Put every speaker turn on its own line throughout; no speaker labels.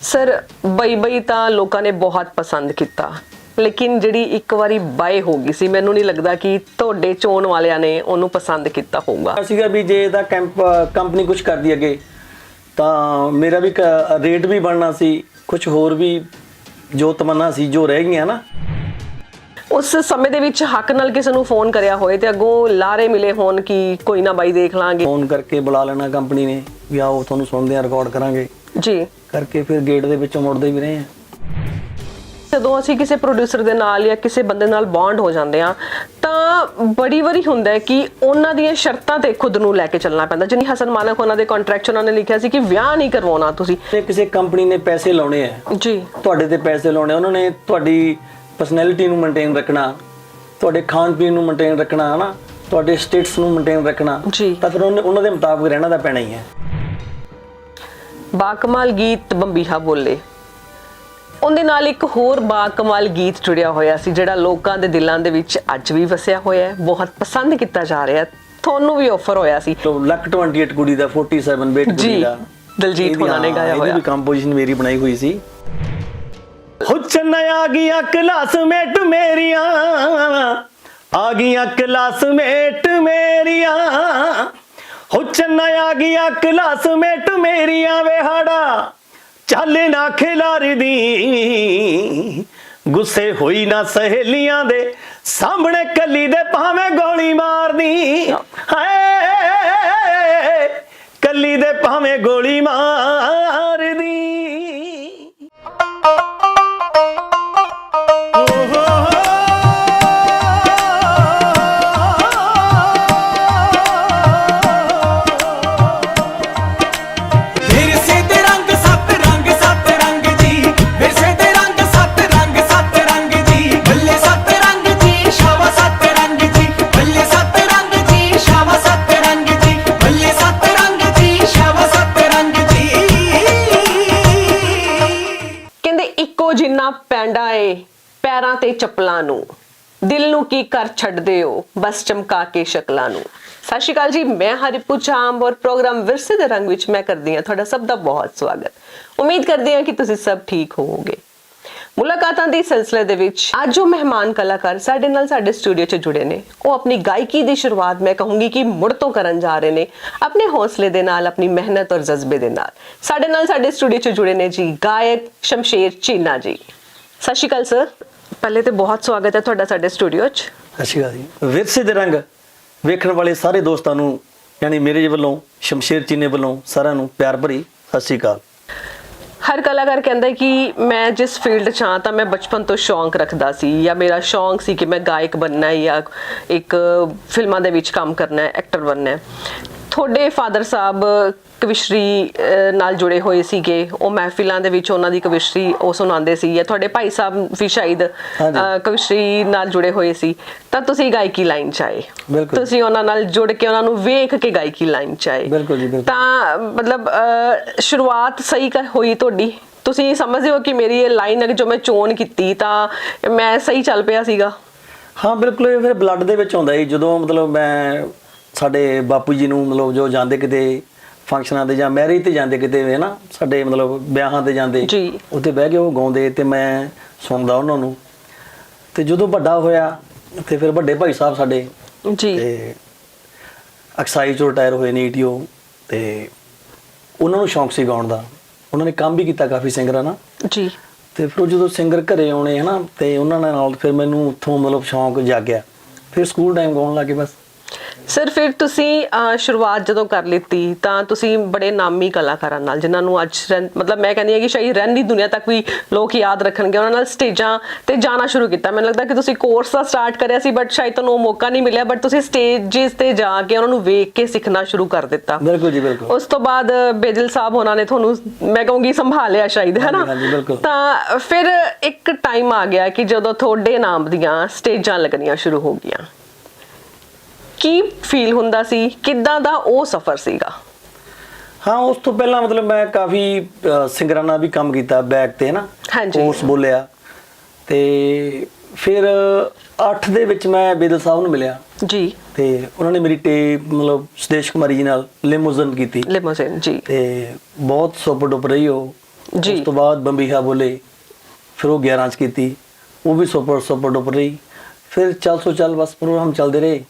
Sir ਬਈ ਬਈ ਤਾਂ ਲੋਕਾਂ ਨੇ ਬਹੁਤ ਪਸੰਦ ਕੀਤਾ। ਲੇਕਿਨ ਜਿਹੜੀ ਇੱਕ ਵਾਰੀ ਬਾਏ ਹੋ ਗਈ ਸੀ ਮੈਨੂੰ ਨਹੀਂ ਲੱਗਦਾ ਕਿ ਤੁਹਾਡੇ ਚੋਣ ਵਾਲਿਆਂ ਨੇ ਉਹਨੂੰ ਪਸੰਦ ਕੀਤਾ ਹੋਊਗਾ।
ਸੀਗਾ ਵੀ ਜੇ ਇਹਦਾ ਕੈਂਪ ਕੰਪਨੀ ਕੁਝ ਕਰਦੀ ਅੱਗੇ ਤਾਂ ਮੇਰਾ ਵੀ ਕ- ਰੇਟ ਵੀ ਬਣਨਾ ਸੀ ਕੁਝ ਹੋਰ ਵੀ ਜੋ ਤਮੰਨਾ ਸੀ ਜੋ ਰਹਿ ਗਈਆਂ ਨਾ।
ਉਸ ਸਮੇਂ ਦੇ ਵਿੱਚ ਹੱਕ ਨਾਲ ਕਿਸੇ ਨੂੰ ਫੋਨ ਕਰਿਆ ਹੋਏ ਤੇ ਅੱਗੋਂ ਲਾਰੇ ਮਿਲੇ ਹੋਣ ਕਿ ਕੋਈ ਨਾ ਬਾਈ ਦੇਖ ਲਾਂਗੇ।
ਫੋਨ ਕਰਕੇ ਬੁਲਾ ਲੈਣਾ ਕੰਪਨੀ ਨੇ ਵੀ ਆਓ ਤੁਹਾਨੂੰ ਸੁਣਦੇ ਆ ਰਿਕਾਰਡ ਕਰਾਂਗੇ।
ਜੀ।
ਕਰਕੇ ਫਿਰ ਗੇਟ ਦੇ ਵਿੱਚੋਂ ਮੁੜਦੇ ਵੀ ਰਹੇ ਆ
ਜਦੋਂ ਅਸੀਂ ਕਿਸੇ ਪ੍ਰੋਡਿਊਸਰ ਦੇ ਨਾਲ ਜਾਂ ਕਿਸੇ ਬੰਦੇ ਨਾਲ ਬੌਂਡ ਹੋ ਜਾਂਦੇ ਆ ਤਾਂ ਬੜੀ ਵਾਰੀ ਹੁੰਦਾ ਹੈ ਕਿ ਉਹਨਾਂ ਦੀਆਂ ਸ਼ਰਤਾਂ ਤੇ ਖੁਦ ਨੂੰ ਲੈ ਕੇ ਚੱਲਣਾ ਪੈਂਦਾ। ਜਿਨੀ ਹਸਨ ਮਾਨਕ ਉਹਨਾਂ ਦੇ ਕੰਟਰੈਕਟ 'ਚ ਉਹਨਾਂ ਨੇ ਲਿਖਿਆ ਸੀ ਕਿ ਵਿਆਹ ਨਹੀਂ ਕਰਵਾਉਣਾ ਤੁਸੀਂ।
ਤੇ ਕਿਸੇ ਕੰਪਨੀ ਨੇ ਪੈਸੇ ਲਾਉਣੇ ਆ।
ਜੀ।
ਤੁਹਾਡੇ ਤੇ ਪੈਸੇ ਲਾਉਣੇ ਉਹਨਾਂ ਨੇ ਤੁਹਾਡੀ ਪਰਸਨੈਲਿਟੀ ਨੂੰ ਮੇਨਟੇਨ ਰੱਖਣਾ ਤੁਹਾਡੇ ਖਾਣ ਪੀਣ ਨੂੰ ਮੇਨਟੇਨ ਰੱਖਣਾ ਹਨਾ? ਤੁਹਾਡੇ ਸਟੇਟਸ ਨੂੰ ਮੇਨਟੇਨ ਰੱਖਣਾ।
ਜੀ।
ਤਾਂ ਫਿਰ ਉਹਨਾਂ ਦੇ ਮੁਤਾਬਕ ਰਹਿਣਾ ਤਾਂ ਪੈਣਾ ਹੀ ਹੈ।
ਬਾਕਮਾਲ ਗੀਤ ਬੰਬੀਹਾ ਬੋਲੇ। ਉਹਦੇ ਨਾਲ ਇੱਕ ਹੋਰ ਬਾਕਮਾਲ ਗੀਤ ਜੁੜਿਆ ਹੋਇਆ ਸੀ ਜਿਹੜਾ ਲੋਕਾਂ ਦੇ ਦਿਲਾਂ ਦੇ ਵਿੱਚ ਅੱਜ ਵੀ ਵਸਿਆ ਹੋਇਆ ਹੈ। ਬਹੁਤ ਪਸੰਦ ਕੀਤਾ ਜਾ ਰਿਹਾ ਤੁਹਾਨੂੰ ਵੀ ਆਫਰ ਹੋਇਆ ਸੀ।
ਤੋ ਲੱਕ 28 ਕੁੜੀ ਦਾ 47 ਬੇਟ ਕੁੜੀ ਦਾ।
ਦਲਜੀਤ
ਇਹਦੀ-
ਹੋਣਾ ਨੇ ਗਾਇਆ
ਇਹਦੀ
ਹੋਇਆ।
ਵੀ ਕੰਪੋਜੀਸ਼ਨ ਮੇਰੀ ਬਣਾਈ ਹੋਈ ਸੀ। ਹੁਚਨ ਆ ਗਈਆਂ ਕਲਾਸਮੇਟ ਮੇਰੀਆਂ। ਆ ਗਈਆਂ ਕਲਾਸਮੇਟ ਮੇਰੀਆਂ। ਹੁਚਨ ਆ ਗਈਆਂ ਕਲਾਸਮੇਟ ਮੇਰੀਆਂ ਵੇਹਾੜਾ ਚੱਲ ਨਾ ਖਿਲਾਰਦੀ ਗੁੱਸੇ ਹੋਈ ਨਾ ਸਹੇਲੀਆਂ ਦੇ ਸਾਹਮਣੇ ਕੱਲੀ ਦੇ ਭਾਵੇਂ ਗੋਲੀ ਮਾਰਦੀ। ਹਾਏ, ਕੱਲੀ ਦੇ ਭਾਵੇਂ ਗੋਲੀ
ਮਾਰ ਚੱਪਲਾਂ ਨੂੰ। ਦਿਲ ਨੂੰ ਕੀ ਕਰ ਛੱਡਦੇ ਹੋ? ਬਸ ਚਮਕਾ ਕੇ ਸ਼ਕਲਾਂ ਨੂੰ। ਸਤਿ ਸ਼੍ਰੀ ਅਕਾਲ ਜੀ, ਮੈਂ ਹਰਿਪੂ ਚਾਂਬ ਔਰ ਪ੍ਰੋਗਰਾਮ ਵਿਰਸੇ ਦੇ ਰੰਗ ਵਿੱਚ ਮੈਂ ਕਰਦੀ ਹਾਂ ਤੁਹਾਡਾ ਸਭ ਦਾ ਬਹੁਤ ਸਵਾਗਤ। ਉਮੀਦ ਕਰਦੀ ਹਾਂ ਕਿ ਤੁਸੀਂ ਸਭ ਠੀਕ ਹੋਵੋਗੇ। ਮੁਲਾਕਾਤਾਂ ਦੇ ਸਿਲਸਿਲੇ ਦੇ ਵਿੱਚ ਅੱਜ ਜੋ ਮਹਿਮਾਨ ਕਲਾਕਾਰ ਸਾਡੇ ਨਾਲ ਸਾਡੇ ਸਟੂਡੀਓ 'ਚ ਜੁੜੇ ਨੇ। ਉਹ ਆਪਣੀ ਗਾਇਕੀ ਦੀ ਸ਼ੁਰੂਆਤ ਮੈਂ ਕਹੂੰਗੀ ਕਿ ਮੁੜ ਤੋਂ ਕਰਨ ਜਾ ਰਹੇ ਨੇ ਆਪਣੇ ਹੌਸਲੇ ਦੇ ਨਾਲ, ਆਪਣੀ ਮਿਹਨਤ ਔਰ ਜਜ਼ਬੇ ਦੇ ਨਾਲ। ਸਾਡੇ ਨਾਲ ਸਾਡੇ ਸਟੂਡੀਓ 'ਚ ਜੁੜੇ ਨੇ ਜੀ ਗਾਇਕ ਸ਼ਮਸ਼ੇਰ ਚੀਨਾ ਜੀ। ਸਤਿ ਸ਼੍ਰੀ ਅਕਾਲ, ਸਰ। ਪਹਿਲੇ ਤੇ ਬਹੁਤ ਸਵਾਗਤ ਹੈ ਤੁਹਾਡਾ ਸਾਡੇ ਸਟੂਡੀਓ 'ਚ।
ਸ਼੍ਰੀ ਅਕਾਲ ਜੀ। ਵਿਰਸੇ ਦੇ ਰੰਗ ਵੇਖਣ ਵਾਲੇ ਸਾਰੇ ਦੋਸਤਾਂ ਨੂੰ ਯਾਨੀ ਮੇਰੇ ਵੱਲੋਂ ਸ਼ਮਸ਼ੇਰ ਚੀਨੇ ਵੱਲੋਂ ਸਾਰਿਆਂ ਨੂੰ ਪਿਆਰ ਭਰੀ ਸਤਿ ਸ਼੍ਰੀ ਅਕਾਲ।
ਹਰ ਕਲਾਕਾਰ ਕਹਿੰਦਾ ਕਿ ਮੈਂ ਜਿਸ ਫੀਲਡ 'ਚ ਹਾਂ ਤਾਂ ਮੈਂ ਬਚਪਨ ਤੋਂ ਸ਼ੌਂਕ ਰੱਖਦਾ ਸੀ ਜਾਂ ਮੇਰਾ ਸ਼ੌਂਕ ਸੀ ਕਿ ਮੈਂ ਗਾਇਕ ਬਣਨਾ ਹੈ ਜਾਂ ਇੱਕ ਫਿਲਮਾਂ ਦੇ ਵਿੱਚ ਕੰਮ ਕਰਨਾ ਹੈ ਐਕਟਰ ਬਣਨਾ ਹੈ। ਤੁਹਾਡੇ ਫਾਦਰ ਸਾਹਿਬ ਕਵਿਸ਼ਰੀ ਨਾਲ ਜੁੜੇ ਹੋਏ ਸੀਗੇ। ਉਹ ਮਹਿਫਿਲਾਂ ਦੇ ਵਿੱਚ ਉਹਨਾਂ ਦੀ ਕਵਿਸ਼ਰੀ ਉਹ ਸੁਣਾਉਂਦੇ ਸੀ ਜਾਂ ਤੁਹਾਡੇ ਭਾਈ ਸਾਹਿਬ ਵੀ ਸ਼ਾਇਦ ਕਵਿਸ਼ਰੀ ਨਾਲ ਜੁੜੇ ਹੋਏ ਸੀ। ਤਾਂ ਤੁਸੀਂ ਗਾਇਕੀ ਲਾਈਨ 'ਚ ਆਏ। ਤੁਸੀਂ ਉਹਨਾਂ ਨਾਲ ਜੁੜ ਕੇ ਉਹਨਾਂ ਨੂੰ ਵੇਖ ਕੇ ਗਾਇਕੀ ਲਾਈਨ 'ਚ ਆਏ।
ਬਿਲਕੁਲ ਜੀ, ਬਿਲਕੁਲ।
ਤਾਂ ਮਤਲਬ ਸ਼ੁਰੂਆਤ ਸਹੀ ਹੋਈ ਤੁਹਾਡੀ? ਤੁਸੀਂ ਸਮਝਦੇ ਹੋ ਕਿ ਮੇਰੀ ਇਹ ਲਾਈਨ ਅਗ ਜੋ ਮੈਂ ਚੋਣ ਕੀਤੀ ਤਾਂ ਮੈਂ ਸਹੀ ਚੱਲ ਪਿਆ ਸੀਗਾ?
ਹਾਂ ਬਿਲਕੁਲ। ਇਹ ਫਿਰ ਬਲੱਡ ਦੇ ਵਿੱਚ ਆਉਂਦਾ ਜੀ ਜਦੋਂ ਮਤਲਬ ਮੈਂ ਸਾਡੇ ਬਾਪੂ ਜੀ ਨੂੰ ਮਤਲਬ ਜੋ ਜਾਂਦੇ ਕਿਤੇ ਫੰਕਸ਼ਨਾਂ ਤੇ ਜਾਂ ਮੈਰਿਜ ਤੇ ਜਾਂਦੇ ਕਿਤੇ ਹੈ ਨਾ ਸਾਡੇ ਮਤਲਬ ਵਿਆਹਾਂ ਤੇ ਜਾਂਦੇ
ਜੀ।
ਉੱਥੇ ਬਹਿ ਕੇ ਉਹ ਗਾਉਂਦੇ ਤੇ ਮੈਂ ਸੁਣਦਾ ਉਹਨਾਂ ਨੂੰ। ਤੇ ਜਦੋਂ ਵੱਡਾ ਹੋਇਆ ਤੇ ਫਿਰ ਵੱਡੇ ਭਾਈ ਸਾਹਿਬ ਸਾਡੇ
ਜੀ।
ਤੇ ਅਕਸਾਈ ਚੋਂ ਰਿਟਾਇਰ ਹੋਏ ਨੇ ਈਟੀਓ ਤੇ ਉਹਨਾਂ ਨੂੰ ਸ਼ੌਂਕ ਸੀ ਗਾਉਣ ਦਾ। ਉਹਨਾਂ ਨੇ ਕੰਮ ਵੀ ਕੀਤਾ ਕਾਫੀ ਸਿੰਗਰਾਂ ਨਾਲ।
ਜੀ।
ਤੇ ਫਿਰ ਜਦੋਂ ਸਿੰਗਰ ਘਰੇ ਆਉਣੇ ਹਨਾ ਤੇ ਉਹਨਾਂ ਨਾਲ ਫਿਰ ਮੈਨੂੰ ਉੱਥੋਂ ਮਤਲਬ ਸ਼ੌਂਕ ਜਾਗਿਆ। ਫਿਰ ਸਕੂਲ ਟਾਈਮ ਗਾਉਣ ਲੱਗੇ ਬਸ।
ਸਰ ਫਿਰ ਤੁਸੀਂ ਸ਼ੁਰੂਆਤ ਜਦੋਂ ਕਰ ਲਿੱਤੀ ਤਾਂ ਤੁਸੀਂ ਬੜੇ ਨਾਮੀ ਕਲਾਕਾਰਾਂ ਨਾਲ ਜਿਨ੍ਹਾਂ ਨੂੰ ਅੱਜ ਮਤਲਬ ਮੈਂ ਕਹਿੰਦੀ ਹਾਂ ਕਿ ਸ਼ਾਇਦ ਰਹਿੰਦੀ ਦੁਨੀਆ ਤੱਕ ਵੀ ਲੋਕ ਯਾਦ ਰੱਖਣਗੇ ਉਹਨਾਂ ਨਾਲ ਸਟੇਜਾਂ ਤੇ ਜਾਣਾ ਸ਼ੁਰੂ ਕੀਤਾ। ਮੈਨੂੰ ਲੱਗਦਾ ਕਿ ਤੁਸੀਂ ਕੋਰਸ ਤਾਂ ਸਟਾਰਟ ਕਰਿਆ ਸੀ ਬਟ ਸ਼ਾਇਦ ਤੁਹਾਨੂੰ ਉਹ ਮੌਕਾ ਨਹੀਂ ਮਿਲਿਆ ਬਟ ਤੁਸੀਂ ਸਟੇਜਸ ਤੇ ਜਾ ਕੇ ਉਹਨਾਂ ਨੂੰ ਵੇਖ ਕੇ ਸਿੱਖਣਾ ਸ਼ੁਰੂ ਕਰ ਦਿੱਤਾ।
ਬਿਲਕੁਲ ਜੀ ਬਿਲਕੁਲ।
ਉਸ ਤੋਂ ਬਾਅਦ ਬੇਦਿਲ ਸਾਹਿਬ ਉਹਨਾਂ ਨੇ ਤੁਹਾਨੂੰ ਮੈਂ ਕਹੂੰਗੀ ਸੰਭਾਲਿਆ ਸ਼ਾਇਦ ਹੈ ਨਾ। ਤਾਂ ਫਿਰ ਇੱਕ ਟਾਈਮ ਆ ਗਿਆ ਕਿ ਜਦੋਂ ਤੁਹਾਡੇ ਨਾਮ ਦੀਆਂ ਸਟੇਜਾਂ ਲੱਗਣੀਆਂ ਸ਼ੁਰੂ ਹੋ ਗਈਆਂ। ਕੀ ਫੀਲ ਹੁੰਦਾ ਸੀ? ਕਿੱਦਾਂ ਦਾ ਉਹ ਸਫ਼ਰ ਸੀਗਾ?
ਹਾਂ ਉਸ ਤੋਂ ਪਹਿਲਾਂ ਮਤਲਬ ਮੈਂ ਕਾਫੀ ਸਿੰਗਰਾਂ ਨਾਲ ਵੀ ਕੰਮ ਕੀਤਾ ਬੈਕ ਤੇ ਨਾ। ਕੋਰਸ ਬੋਲਿਆ। ਤੇ ਫਿਰ 8 ਦੇ ਵਿੱਚ ਮੈਂ ਬੇਦਲ ਸਾਹਿਬ ਨੂੰ ਮਿਲਿਆ।
ਜੀ।
ਤੇ ਉਹਨਾਂ ਨੇ ਮੇਰੀ ਟੇਪ ਮਤਲਬ ਸੁਦੇਸ਼ ਕੁਮਾਰੀ ਜੀ ਨਾਲ ਲਿਮੋਜ਼ਨ ਕੀਤੀ।
ਲਿਮੋਜ਼ਿਨ ਜੀ।
ਤੇ ਬਹੁਤ ਸੁਪਰ ਡੁਪਰ ਰਹੀ ਉਹ।
ਜੀ।
ਉਸ ਤੋਂ ਬਾਅਦ ਬੰਬੀਹਾ ਬੋਲੇ। ਫਿਰ ਉਹ 11 ਚ ਕੀਤੀ। ਉਹ ਵੀ ਸੁਪਰ ਸੁਪਰ ਡੁਪਰ ਰਹੀ। ਫਿਰ ਚੱਲ ਸੋ ਚੱਲ ਬਸ ਪ੍ਰੋਗਰਾਮ ਚੱਲਦੇ ਰਹੇ।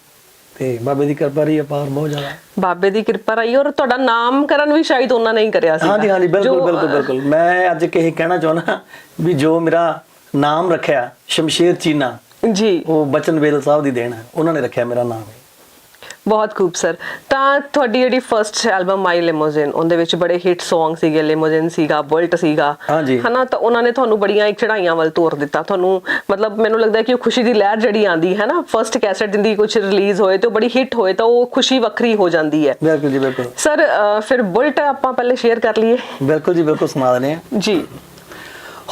ਤੇ ਬਾਬੇ ਦੀ ਕਿਰਪਾ ਰਹੀ ਅਪਾਰ ਬਹੁਤ ਜ਼ਿਆਦਾ।
ਬਾਬੇ ਦੀ ਕਿਰਪਾ ਰਹੀ ਔਰ ਤੁਹਾਡਾ ਨਾਮਕਰਨ ਵੀ ਸ਼ਾਇਦ ਉਹਨਾਂ ਨੇ ਹੀ ਕਰਿਆ ਸੀ।
ਹਾਂਜੀ ਹਾਂਜੀ ਬਿਲਕੁਲ ਬਿਲਕੁਲ ਬਿਲਕੁਲ। ਮੈਂ ਅੱਜ ਇਹ ਕਹਿਣਾ ਚਾਹੁੰਦਾ ਵੀ ਜੋ ਮੇਰਾ ਨਾਮ ਰੱਖਿਆ ਸ਼ਮਸ਼ੇਰ ਚੀਨਾ
ਜੀ।
ਉਹ ਬਚਨ ਵੇਲ ਸਾਹਿਬ ਦੀ ਦੇਣ ਹੈ। ਉਹਨਾਂ ਨੇ ਰੱਖਿਆ ਮੇਰਾ ਨਾਮ।
ਬਹੁਤ ਖੂਬ ਸਰ ਤਾਂ ਤੁਹਾਡੀ ਜਿਹੜੀ ਫਰਸਟ ਐਲਬਮ ਮਾਈ ਲਿਮੋਜ਼ਿਨ ਉਹਦੇ ਵਿੱਚ ਬੜੇ ਹਿੱਟ Song ਸੀਗੇ। ਲਿਮੋਜ਼ਿਨ ਸੀਗਾ ਬੁਲਟ ਸੀਗਾ। ਹਨਾ ਤਾਂ ਉਹਨਾਂ ਨੇ ਤੁਹਾਨੂੰ ਬੜੀਆਂ ਇੱਕ ਚੜਾਈਆਂ ਵੱਲ ਤੋਰ ਦਿੱਤਾ। ਤੁਹਾਨੂੰ ਮਤਲਬ ਮੈਨੂੰ ਲੱਗਦਾ ਕਿ ਉਹ ਖੁਸ਼ੀ ਦੀ ਲਹਿਰ ਜਿਹੜੀ ਆਂਦੀ ਹੈ ਨਾ ਫਰਸਟ ਕੈਸੇਟ ਜਿੰਦੀ ਕੁਝ ਰਿਲੀਜ਼ ਹੋਏ ਤੇ ਉਹ ਬੜੀ ਹਿੱਟ ਹੋਏ ਤਾਂ ਉਹ ਖੁਸ਼ੀ ਵੱਖਰੀ ਹੋ ਜਾਂਦੀ ਹੈ।
ਬਿਲਕੁਲ ਜੀ ਬਿਲਕੁਲ।
ਸਰ ਫਿਰ ਬੁਲਟ ਆਪਾਂ ਪਹਿਲੇ ਸ਼ੇਅਰ ਕਰ ਲਈਏ।
ਬਿਲਕੁਲ ਜੀ ਬਿਲਕੁਲ ਸੁਣਾ ਦਨੇ ਆ
ਜੀ।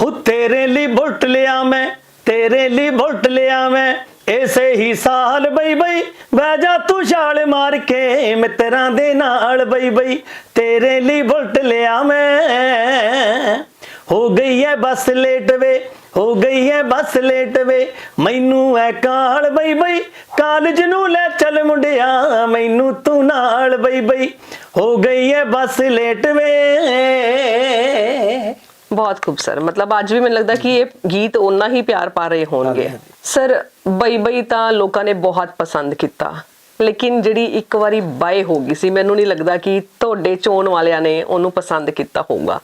ਹੋ ਤੇਰੇ ਲਈ ਬੁਲਟ ਲਿਆ ਮੈਂ ਤੇਰੇ ਲਈ ਬੁਲਟ ਲਿਆ ਮੈਂ। ਐਸੇ ਹੀ ਸਾਲ ਬਈ ਬਈ ਬਹਿ ਜਾ ਤੂੰ ਛਾਲ ਮਾਰ ਕੇ ਮਿੱਤਰਾਂ ਦੇ ਨਾਲ ਬਈ ਬਈ ਤੇਰੇ ਲਈ ਬੁਲਟ ਲਿਆ ਮੈਂ। ਹੋ ਗਈ ਐ ਬੱਸ ਲੇਟ ਵੇ ਹੋ ਗਈ ਐ ਬੱਸ ਲੇਟ ਵੇ ਮੈਨੂੰ ਐ ਕਾਲ ਬਈ ਬਈ ਕਾਲਜ ਨੂੰ ਲੈ ਚੱਲ ਮੁੰਡਿਆ ਮੈਨੂੰ ਤੂੰ ਨਾਲ ਬਈ ਬਈ ਹੋ ਗਈ ਐ ਬੱਸ ਲੇਟ ਵੇ।
ਬਹੁਤ ਖੂਬ ਸਰ ਮਤਲਬ ਅੱਜ ਵੀ ਮੈਨੂੰ ਲੱਗਦਾ ਕਿ ਇਹ ਗੀਤ ਓਨਾ ਹੀ ਪਿਆਰ ਪਾ ਰਹੇ ਹੋਣਗੇ। ਸਰ ਬਈ ਬਈ ਤਾਂ ਲੋਕਾਂ ਨੇ ਬਹੁਤ ਪਸੰਦ ਕੀਤਾ। ਲੇਕਿਨ ਜਿਹੜੀ ਇੱਕ ਵਾਰੀ ਬਾਏ ਹੋ ਗਈ ਸੀ ਮੈਨੂੰ ਨਹੀਂ ਲੱਗਦਾ ਕਿ ਤੁਹਾਡੇ ਚੋਣ ਵਾਲਿਆਂ ਨੇ ਉਹਨੂੰ ਪਸੰਦ ਕੀਤਾ ਹੋਊਗਾ।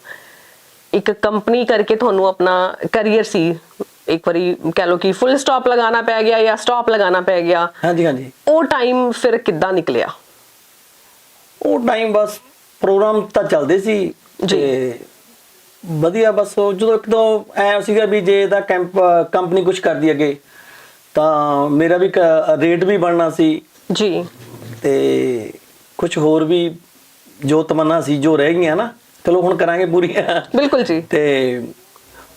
ਇੱਕ ਕੰਪਨੀ ਕਰਕੇ ਤੁਹਾਨੂੰ ਆਪਣਾ ਕੈਰੀਅਰ ਸੀ। ਇੱਕ ਵਾਰੀ ਕਹ ਲਓ ਕਿ ਫੁੱਲ ਸਟਾਪ ਲਗਾਉਣਾ ਪੈ ਗਿਆ ਜਾਂ ਸਟਾਪ ਲਗਾਉਣਾ ਪੈ ਗਿਆ।
ਹਾਂਜੀ ਹਾਂਜੀ।
ਉਹ ਟਾਈਮ ਫਿਰ ਕਿੱਦਾਂ ਨਿਕਲਿਆ?
ਉਹ ਟਾਈਮ ਬਸ ਪ੍ਰੋਗਰਾਮ ਤਾਂ ਚੱਲਦੇ ਸੀ
ਜੀ।
ਵਧੀਆ ਬਸ ਉਹ ਜਦੋਂ ਇੱਕਦਮ ਐ ਸੀਗਾ ਵੀ ਜੇ ਇਹਦਾ ਕੈਂਪ ਕੰਪਨੀ ਕੁਝ ਕਰਦੀ ਅੱਗੇ। ਤਾਂ ਮੇਰਾ ਵੀ ਰੇਟ ਵੀ ਬਣਨਾ ਸੀ।
ਜੀ।
ਤੇ ਕੁਝ ਹੋਰ ਵੀ ਜੋ ਤਮੰਨਾ ਸੀ ਜੋ ਰਹਿ ਗਈਆਂ ਨਾ ਚਲੋ ਹੁਣ ਕਰਾਂਗੇ ਪੂਰੀਆਂ।
ਬਿਲਕੁਲ ਜੀ।
ਤੇ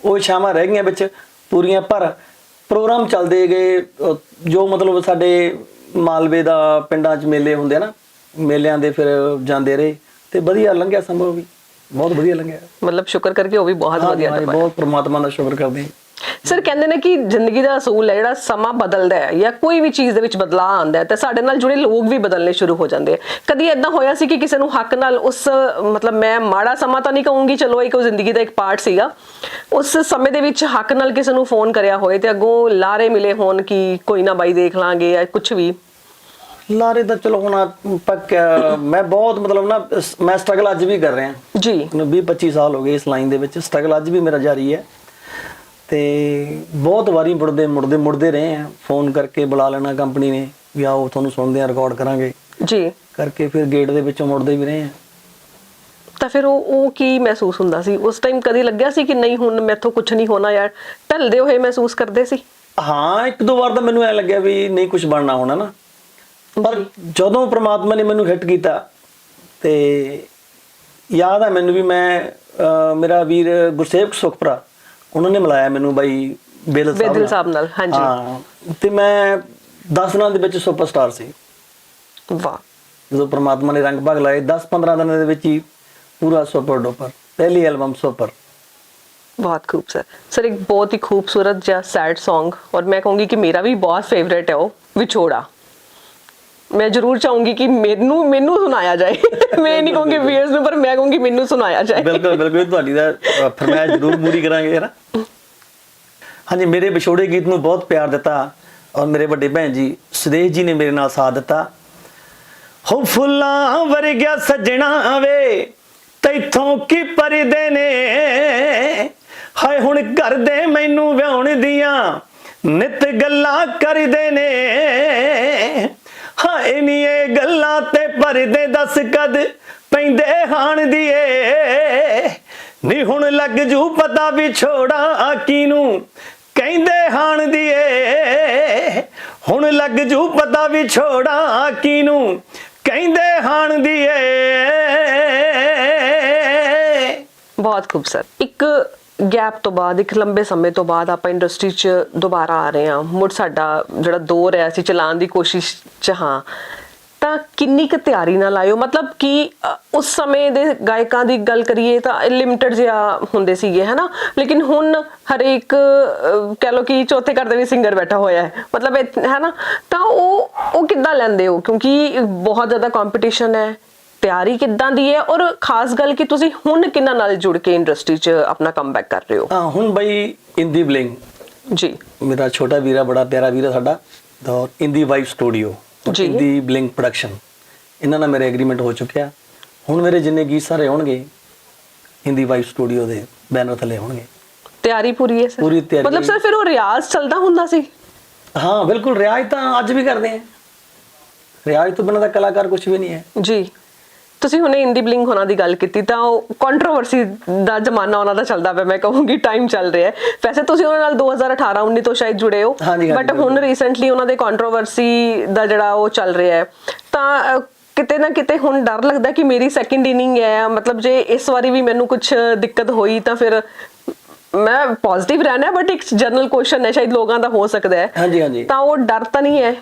ਉਹ ਸ਼ਾਮਾਂ ਰਹਿ ਗਈਆਂ ਵਿੱਚ ਪੂਰੀਆਂ ਪਰ ਪ੍ਰੋਗਰਾਮ ਚੱਲਦੇ ਗਏ ਜੋ ਮਤਲਬ ਸਾਡੇ ਮਾਲਵੇ ਦਾ ਪਿੰਡਾਂ 'ਚ ਮੇਲੇ ਹੁੰਦੇ ਨਾ ਮੇਲਿਆਂ ਦੇ ਫਿਰ ਜਾਂਦੇ ਰਹੇ ਤੇ ਵਧੀਆ ਲੰਘਿਆ ਸੰਭਵ ਵੀ ਬਹੁਤ ਵਧੀਆ ਲੰਘਿਆ।
ਮਤਲਬ ਸ਼ੁਕਰ ਕਰਕੇ ਉਹ ਵੀ ਬਹੁਤ ਵਧੀਆ ਟੱਪਾ
ਬਹੁਤ ਪ੍ਰਮਾਤਮਾ ਦਾ ਸ਼ੁਕਰ ਕਰਦੇ ਹਾਂ।
ਸਰ ਕਹਿੰਦੇ ਨੇ ਕਿ ਜ਼ਿੰਦਗੀ ਦਾ ਅਸੂਲ ਹੈ ਜਿਹੜਾ ਸਮਾਂ ਬਦਲਦਾ ਹੈ ਜਾਂ ਕੋਈ ਵੀ ਚੀਜ਼ ਦੇ ਵਿੱਚ ਬਦਲਾਅ ਆਉਂਦਾ ਹੈ ਤੇ ਸਾਡੇ ਨਾਲ ਜੁੜੇ ਲੋਕ ਵੀ ਬਦਲਨੇ ਸ਼ੁਰੂ ਹੋ ਜਾਂਦੇ ਆ। ਕਦੀ ਇਦਾਂ ਹੋਇਆ ਸੀ ਕਿ ਕਿਸੇ ਨੂੰ ਹੱਕ ਨਾਲ ਉਸ ਮਤਲਬ ਮੈਂ ਮਾੜਾ ਸਮਾਂ ਤਾਂ ਨਹੀਂ ਕਹੂੰਗੀ ਚਲੋ ਇੱਕ ਜ਼ਿੰਦਗੀ ਦਾ ਇੱਕ ਪਾਰਟ ਸੀਗਾ। ਉਸ ਸਮੇਂ ਦੇ ਵਿੱਚ ਹੱਕ ਨਾਲ ਕਿਸੇ ਨੂੰ ਫੋਨ ਕਰਿਆ ਹੋਏ ਤੇ ਅੱਗੋਂ ਲਾਰੇ ਮਿਲੇ ਹੋਣ ਕਿ ਕੋਈ ਨਾ ਬਾਈ ਦੇਖ ਲਾਂਗੇ ਜਾਂ ਕੁਝ ਵੀ।
ਲਾਰੇ ਦਾ ਚਲੋ ਹੁਣ ਪੱਕ ਮੈਂ ਬਹੁਤ ਮਤਲਬ ਨਾ ਮੈਂ ਸਟਰਗਲ ਅੱਜ ਵੀ ਕਰ ਰਿਹਾ।
ਜੀ।
ਮੈਨੂੰ 20 25 ਸਾਲ ਹੋ ਗਏ ਇਸ ਲਾਈਨ ਦੇ ਵਿੱਚ ਸਟਰਗਲ ਅੱਜ ਵੀ ਮੇਰਾ ਜਾਰੀ ਹੈ। ਤੇ ਬਹੁਤ ਵਾਰੀ ਮੁੜਦੇ ਮੁੜਦੇ ਮੁੜਦੇ ਰਹੇ ਆ। ਫੋਨ ਕਰਕੇ ਬੁਲਾ ਲੈਣਾ ਕੰਪਨੀ ਨੇ ਵੀ ਆਓ ਤੁਹਾਨੂੰ ਸੁਣਦੇ ਆ ਰਿਕਾਰਡ ਕਰਾਂਗੇ।
ਜੀ।
ਕਰਕੇ ਫਿਰ ਗੇਟ ਦੇ ਵਿੱਚੋਂ ਮੁੜਦੇ ਵੀ ਰਹੇ ਆ।
ਤਾਂ ਫਿਰ ਉਹ ਉਹ ਕੀ ਮਹਿਸੂਸ ਹੁੰਦਾ ਸੀ? ਉਸ ਟਾਈਮ ਕਦੀ ਲੱਗਿਆ ਸੀ ਕਿ ਨਹੀਂ ਹੁਣ ਮੈਥੋਂ ਕੁਝ ਨਹੀਂ ਹੋਣਾ ਯਾਰ? ਢਲਦੇ ਹੋਏ ਮਹਿਸੂਸ ਕਰਦੇ ਸੀ?
ਹਾਂ ਇੱਕ ਦੋ ਵਾਰ ਤਾਂ ਮੈਨੂੰ ਐ ਲੱਗਿਆ ਵੀ ਨਹੀਂ ਕੁਝ ਬਣਨਾ ਹੋਣਾ ਨਾ। ਪਰ ਜਦੋਂ ਪ੍ਰਮਾਤਮਾ ਨੇ ਮੈਨੂੰ ਹਿੱਟ ਕੀਤਾ ਤੇ ਯਾਦ ਹੈ ਮੈਨੂੰ ਵੀ ਮੈਂ ਮੇਰਾ ਵੀਰ ਗੁਰਸੇਵਕ ਸੁਖਪਰਾ ਉਹਨਾਂ ਨੇ ਮਿਲਾਇਆ ਮੈਨੂੰ ਬਾਈ ਬੇਦਲ ਸਾਹਿਬ
ਬੇਦਲ। ਸਾਹਿਬ ਨਾਲ, ਹਾਂਜੀ।
ਹਾਂ ਤੇ ਮੈਂ 10 ਦਿਨਾਂ ਦੇ ਵਿੱਚ ਸੁਪਰਸਟਾਰ ਸੀ।
ਵਾਹ।
ਜਦੋਂ ਪ੍ਰਮਾਤਮਾ ਨੇ ਰੰਗ ਭਾਗ ਲਾਏ 10-15 ਦਿਨਾਂ ਦੇ ਵਿੱਚ ਹੀ ਪੂਰਾ ਸੁਪਰ ਡੁਪਰ ਪਹਿਲੀ ਐਲਬਮ ਸੁਪਰ।
ਬਹੁਤ ਖੂਬ ਸਰ ਸਰ ਇੱਕ ਬਹੁਤ ਹੀ ਖੂਬਸੂਰਤ ਜਿਹਾ ਸੈਡ Song ਔਰ ਮੈਂ ਕਹੂੰਗੀ ਕਿ ਮੇਰਾ ਵੀ ਬਹੁਤ ਫੇਵਰੇਟ ਹੈ ਉਹ ਵਿਛੋੜਾ। ਮੈਂ ਜ਼ਰੂਰ ਚਾਹੂੰਗੀ ਕਿ ਮੈਨੂੰ ਮੈਨੂੰ ਸੁਣਾਇਆ ਜਾਏ। ਮੈਂ ਨਹੀਂ ਕਹੂੰਗੀ ਵੀਅਰਸ ਨੂੰ, ਪਰ ਮੈਂ ਕਹੂੰਗੀ ਮੈਨੂੰ ਸੁਣਾਇਆ ਜਾਏ।
ਬਿਲਕੁਲ ਬਿਲਕੁਲ। ਤੁਹਾਡੀ ਦਾ ਫਰਮਾਇਸ਼ ਜ਼ਰੂਰ ਪੂਰੀ ਕਰਾਂਗੇ ਨਾ? ਹਾਂਜੀ, ਮੇਰੇ ਵਿਛੋੜੇ ਗੀਤ ਨੂੰ ਬਹੁਤ ਪਿਆਰ ਦਿੱਤਾ ਔਰ ਮੇਰੇ ਵੱਡੇ ਭੈਣ ਜੀ ਸੁਦੇਸ਼ ਜੀ ਨੇ ਮੇਰੇ ਨਾਲ ਸਾਥ ਦਿੱਤਾ। ਹੋ ਫੁੱਲਾਂ ਵਰਗਿਆ ਸੱਜਣਾ ਵੇ, ਤੈਥੋਂ ਕੀ ਪਰਦੇ ਨੇ? ਹਾਏ, ਹੁਣ ਕਰਦੇ ਮੈਨੂੰ ਵਿਆਹਣ ਦੀਆਂ ਨਿਤ ਗੱਲਾਂ ਕਰਦੇ ਨੇ। ਹਾਏ ਨੀ ਇਹ ਗੱਲਾਂ ਤੇ ਪਰਦੇ ਦੱਸ ਕਦ ਪੈਂਦੇ ਹਾਣ ਦੀਏ। ਨੀ ਹੁਣ ਲੱਗ ਜੂ ਪਤਾ ਵੀ ਛੋੜਾ ਕਿਨੂੰ ਕਹਿੰਦੇ ਹਾਣ ਦੀਏ। ਹੁਣ ਲੱਗ ਜੂ ਪਤਾ ਵੀ ਛੋੜਾ ਕਿਨੂੰ ਕਹਿੰਦੇ ਹਾਣ ਦੀਏ।
ਬਹੁਤ ਖੂਬਸੂਰਤ। ਇੱਕ ਗੈਪ ਤੋਂ ਬਾਅਦ ਇੱਕ ਲੰਬੇ ਸਮੇਂ ਤੋਂ ਬਾਅਦ ਆਪਾਂ ਇੰਡਸਟਰੀ 'ਚ ਦੁਬਾਰਾ ਆ ਰਹੇ ਹਾਂ। ਮੁੜ ਸਾਡਾ ਜਿਹੜਾ ਦੌਰ ਹੈ ਅਸੀਂ ਚਲਾਉਣ ਦੀ ਕੋਸ਼ਿਸ਼ 'ਚ ਹਾਂ। ਤਾਂ ਕਿੰਨੀ ਕੁ ਤਿਆਰੀ ਨਾਲ ਆਇਓ ਮਤਲਬ ਕਿ ਉਸ ਸਮੇਂ ਦੇ ਗਾਇਕਾਂ ਦੀ ਗੱਲ ਕਰੀਏ ਤਾਂ ਲਿਮਟਿਡ ਜਿਹਾ ਹੁੰਦੇ ਸੀਗੇ ਹਨਾ? ਲੇਕਿਨ ਹੁਣ ਹਰੇਕ ਅ, ਕਹਿ ਲਓ ਕਿ ਚੌਥੇ ਘਰ ਦੇ ਵੀ ਸਿੰਗਰ ਬੈਠਾ ਹੋਇਆ ਹੈ। ਮਤਲਬ ਹੈਨਾ ਹਨਾ? ਤਾਂ ਉਹ ਉਹ ਕਿੱਦਾਂ ਲੈਂਦੇ ਹੋ? ਕਿਉਂਕਿ ਬਹੁਤ ਜ਼ਿਆਦਾ ਕੰਪੀਟੀਸ਼ਨ ਹੈ। ਤਿਆਰੀ ਕਿੱਦਾਂ ਦੀ ਹੈ ਔਰ ਖਾਸ ਗੱਲ ਕਿ ਤੁਸੀਂ ਹੁਣ ਕਿੰਨਾ ਨਾਲ ਜੁੜ ਕੇ ਇੰਡਸਟਰੀ 'ਚ ਆਪਣਾ ਕਮਬੈਕ ਕਰ ਰਹੇ ਹੋ?
ਹਾਂ ਹੁਣ ਬਈ ਇੰਦੀ ਬਲਿੰਗ
ਜੀ।
ਮੇਰਾ ਛੋਟਾ ਵੀਰਾ ਬੜਾ ਪਿਆਰਾ ਵੀਰਾ ਸਾਡਾ ਔਰ ਇੰਦੀ ਵਾਈਫ ਸਟੂਡੀਓ
ਜੀ।
ਇੰਦੀ ਬਲਿੰਗ ਪ੍ਰੋਡਕਸ਼ਨ ਇਹਨਾਂ ਨਾਲ ਮੇਰੇ ਐਗਰੀਮੈਂਟ ਹੋ ਚੁੱਕਿਆ। ਹੁਣ ਮੇਰੇ ਜਿੰਨੇ ਗੀਤ ਸਾਰੇ ਹੋਣਗੇ ਹਿੰਦੀ ਵਾਈਫ ਸਟੂਡੀਓ ਦੇ ਬੈਨਰ ਥੱਲੇ ਹੋਣਗੇ
ਤਿਆਰੀ ਪੂਰੀ ਹੈ ਸਰ?
ਪੂਰੀ ਤਿਆਰੀ
ਮਤਲਬ ਸਰ ਫਿਰ ਉਹ ਰਿਆਜ਼ ਚੱਲਦਾ ਹੁੰਦਾ ਸੀ?
ਹਾਂ ਬਿਲਕੁਲ ਰਿਆਜ਼ ਤਾਂ ਅੱਜ ਵੀ ਕਰਦੇ ਆ। ਰਿਆਜ਼ ਤੋਂ ਬਿਨਾਂ ਤਾਂ ਕਲਾਕਾਰ ਕੁਝ ਵੀ ਨਹੀਂ ਹੈ।
ਜੀ। ਤੁਸੀਂ ਹੁਣੇ ਇੰਦੀ ਬਲਿੰਗ ਹੋਣਾ ਦੀ ਗੱਲ ਕੀਤੀ ਤਾਂ ਉਹ ਕੰਟਰੋਵਰਸੀ ਦਾ ਜ਼ਮਾਨਾ ਉਹਨਾਂ ਦਾ ਚੱਲਦਾ ਪਿਆ ਮੈਂ ਕਹੂੰਗੀ ਟਾਈਮ ਚੱਲ ਰਿਹਾ ਹੈ। ਵੈਸੇ ਤੁਸੀਂ ਉਹਨਾਂ ਨਾਲ 2018 19 ਤੋਂ ਸ਼ਾਇਦ ਜੁੜੇ ਹੋ ਬਟ ਹੁਣ ਰੀਸੈਂਟਲੀ ਉਹਨਾਂ ਦੇ ਕੰਟਰੋਵਰਸੀ ਦਾ ਜਿਹੜਾ ਉਹ ਚੱਲ ਰਿਹਾ ਹੈ। ਤਾਂ ਕਿਤੇ ਨਾ ਕਿਤੇ ਹੁਣ ਡਰ ਲੱਗਦਾ ਕਿ ਮੇਰੀ ਸੈਕਿੰਡ ਇਨਿੰਗ ਹੈ ਮਤਲਬ ਜੇ ਇਸ ਵਾਰੀ ਵੀ ਮੈਨੂੰ ਕੁਝ ਦਿੱਕਤ ਹੋਈ ਤਾਂ ਫਿਰ ਮੈਂ ਪੋਜ਼ਿਟਿਵ ਰਹਿਣਾ ਬਟ ਇੱਕ ਜਨਰਲ ਕੁਐਸਚਨ ਹੈ ਸ਼ਾਇਦ ਲੋਕਾਂ ਦਾ ਹੋ ਸਕਦਾ ਹੈ।
ਹਾਂਜੀ ਹਾਂਜੀ।
ਤਾਂ ਉਹ ਡਰ ਤਾਂ ਨਹੀਂ ਹੈ?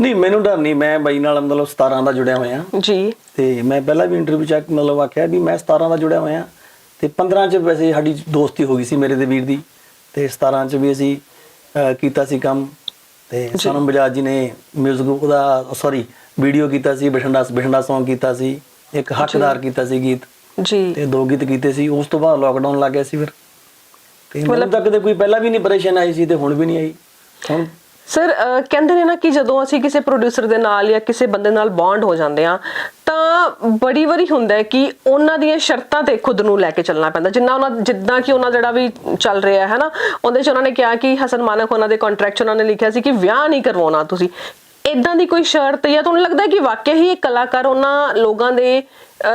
ਨਹੀਂ ਮੈਨੂੰ ਡਰ ਨਹੀਂ। ਮੈਂ ਬਾਈ ਨਾਲ ਮਤਲਬ 17 ਦਾ ਜੁੜਿਆ ਹੋਇਆ।
ਜੀ।
ਤੇ ਮੈਂ ਪਹਿਲਾਂ ਵੀ ਇੰਟਰਵਿਊ ਚ ਮਤਲਬ ਆਖਿਆ ਵੀ ਮੈਂ 17 ਦਾ ਜੁੜਿਆ ਹੋਇਆ। ਤੇ 15 ਚ ਵੈਸੇ ਸਾਡੀ ਦੋਸਤੀ ਹੋ ਗਈ ਸੀ ਮੇਰੇ ਤੇ ਵੀਰ ਦੀ। ਤੇ 17 ਚ ਵੀ ਅਸੀਂ ਕੀਤਾ ਸੀ ਕੰਮ। ਤੇ ਸਨਮ ਬਜਾਜ ਜੀ ਨੇ 뮤직 ਉਹਦਾ ਸੌਰੀ ਵੀਡੀਓ ਕੀਤਾ ਸੀ ਬਠਿੰਡਾ ਬਠਿੰਡਾ Song ਕੀਤਾ ਸੀ। ਇੱਕ ਹੱਕਦਾਰ ਕੀਤਾ ਸੀ ਗੀਤ।
ਜੀ।
ਤੇ ਦੋ ਗੀਤ ਕੀਤੇ ਸੀ। ਉਸ ਤੋਂ ਬਾਅਦ ਲੋਕਡਾਊਨ ਲੱਗ ਗਿਆ ਸੀ ਫਿਰ। ਤੇ ਮੈਨੂੰ ਤਾਂ ਕਦੇ ਕੋਈ ਪਹਿਲਾਂ ਵੀ ਨਹੀਂ ਪਰੇਸ਼ਾਨ ਆਈ ਸੀ ਤੇ ਹੁਣ ਵੀ ਨਹੀਂ ਆਈ। ਹੁਣ
ਸਰ ਕਹਿੰਦੇ ਨੇ ਨਾ ਕਿ ਜਦੋਂ ਅਸੀਂ ਕਿਸੇ ਪ੍ਰੋਡਿਊਸਰ ਦੇ ਨਾਲ ਜਾਂ ਕਿਸੇ ਬੰਦੇ ਨਾਲ ਬੌਂਡ ਹੋ ਜਾਂਦੇ ਆ ਤਾਂ ਬੜੀ ਵਾਰੀ ਹੁੰਦਾ ਹੈ ਕਿ ਉਹਨਾਂ ਦੀਆਂ ਸ਼ਰਤਾਂ ਤੇ ਖੁਦ ਨੂੰ ਲੈ ਕੇ ਚੱਲਣਾ ਪੈਂਦਾ। ਜਿੰਨਾ ਉਹਨਾਂ, ਜਿੱਦਾਂ ਕਿ ਉਹਨਾਂ ਜਿਹੜਾ ਵੀ ਚੱਲ ਰਿਹਾ ਹੈ ਨਾ, ਉਹਦੇ ਚ ਉਹਨਾਂ ਨੇ ਕਿਹਾ ਕਿ ਹਸਨ ਮਾਨਕ ਉਹਨਾਂ ਦੇ ਕੰਟਰੈਕਟ ਉਹਨਾਂ ਨੇ ਲਿਖਿਆ ਸੀ ਕਿ ਵਿਆਹ ਨਹੀਂ ਕਰਵਾਉਣਾ ਤੁਸੀਂ। ਇਦਾਂ ਦੀ ਕੋਈ ਸ਼ਰਤ ਜਾਂ ਤੁਹਾਨੂੰ ਲੱਗਦਾ ਕਿ ਵਾਕਿਆ ਹੀ ਇੱਕ ਕਲਾਕਾਰ ਉਹਨਾਂ ਲੋਕਾਂ ਦੇ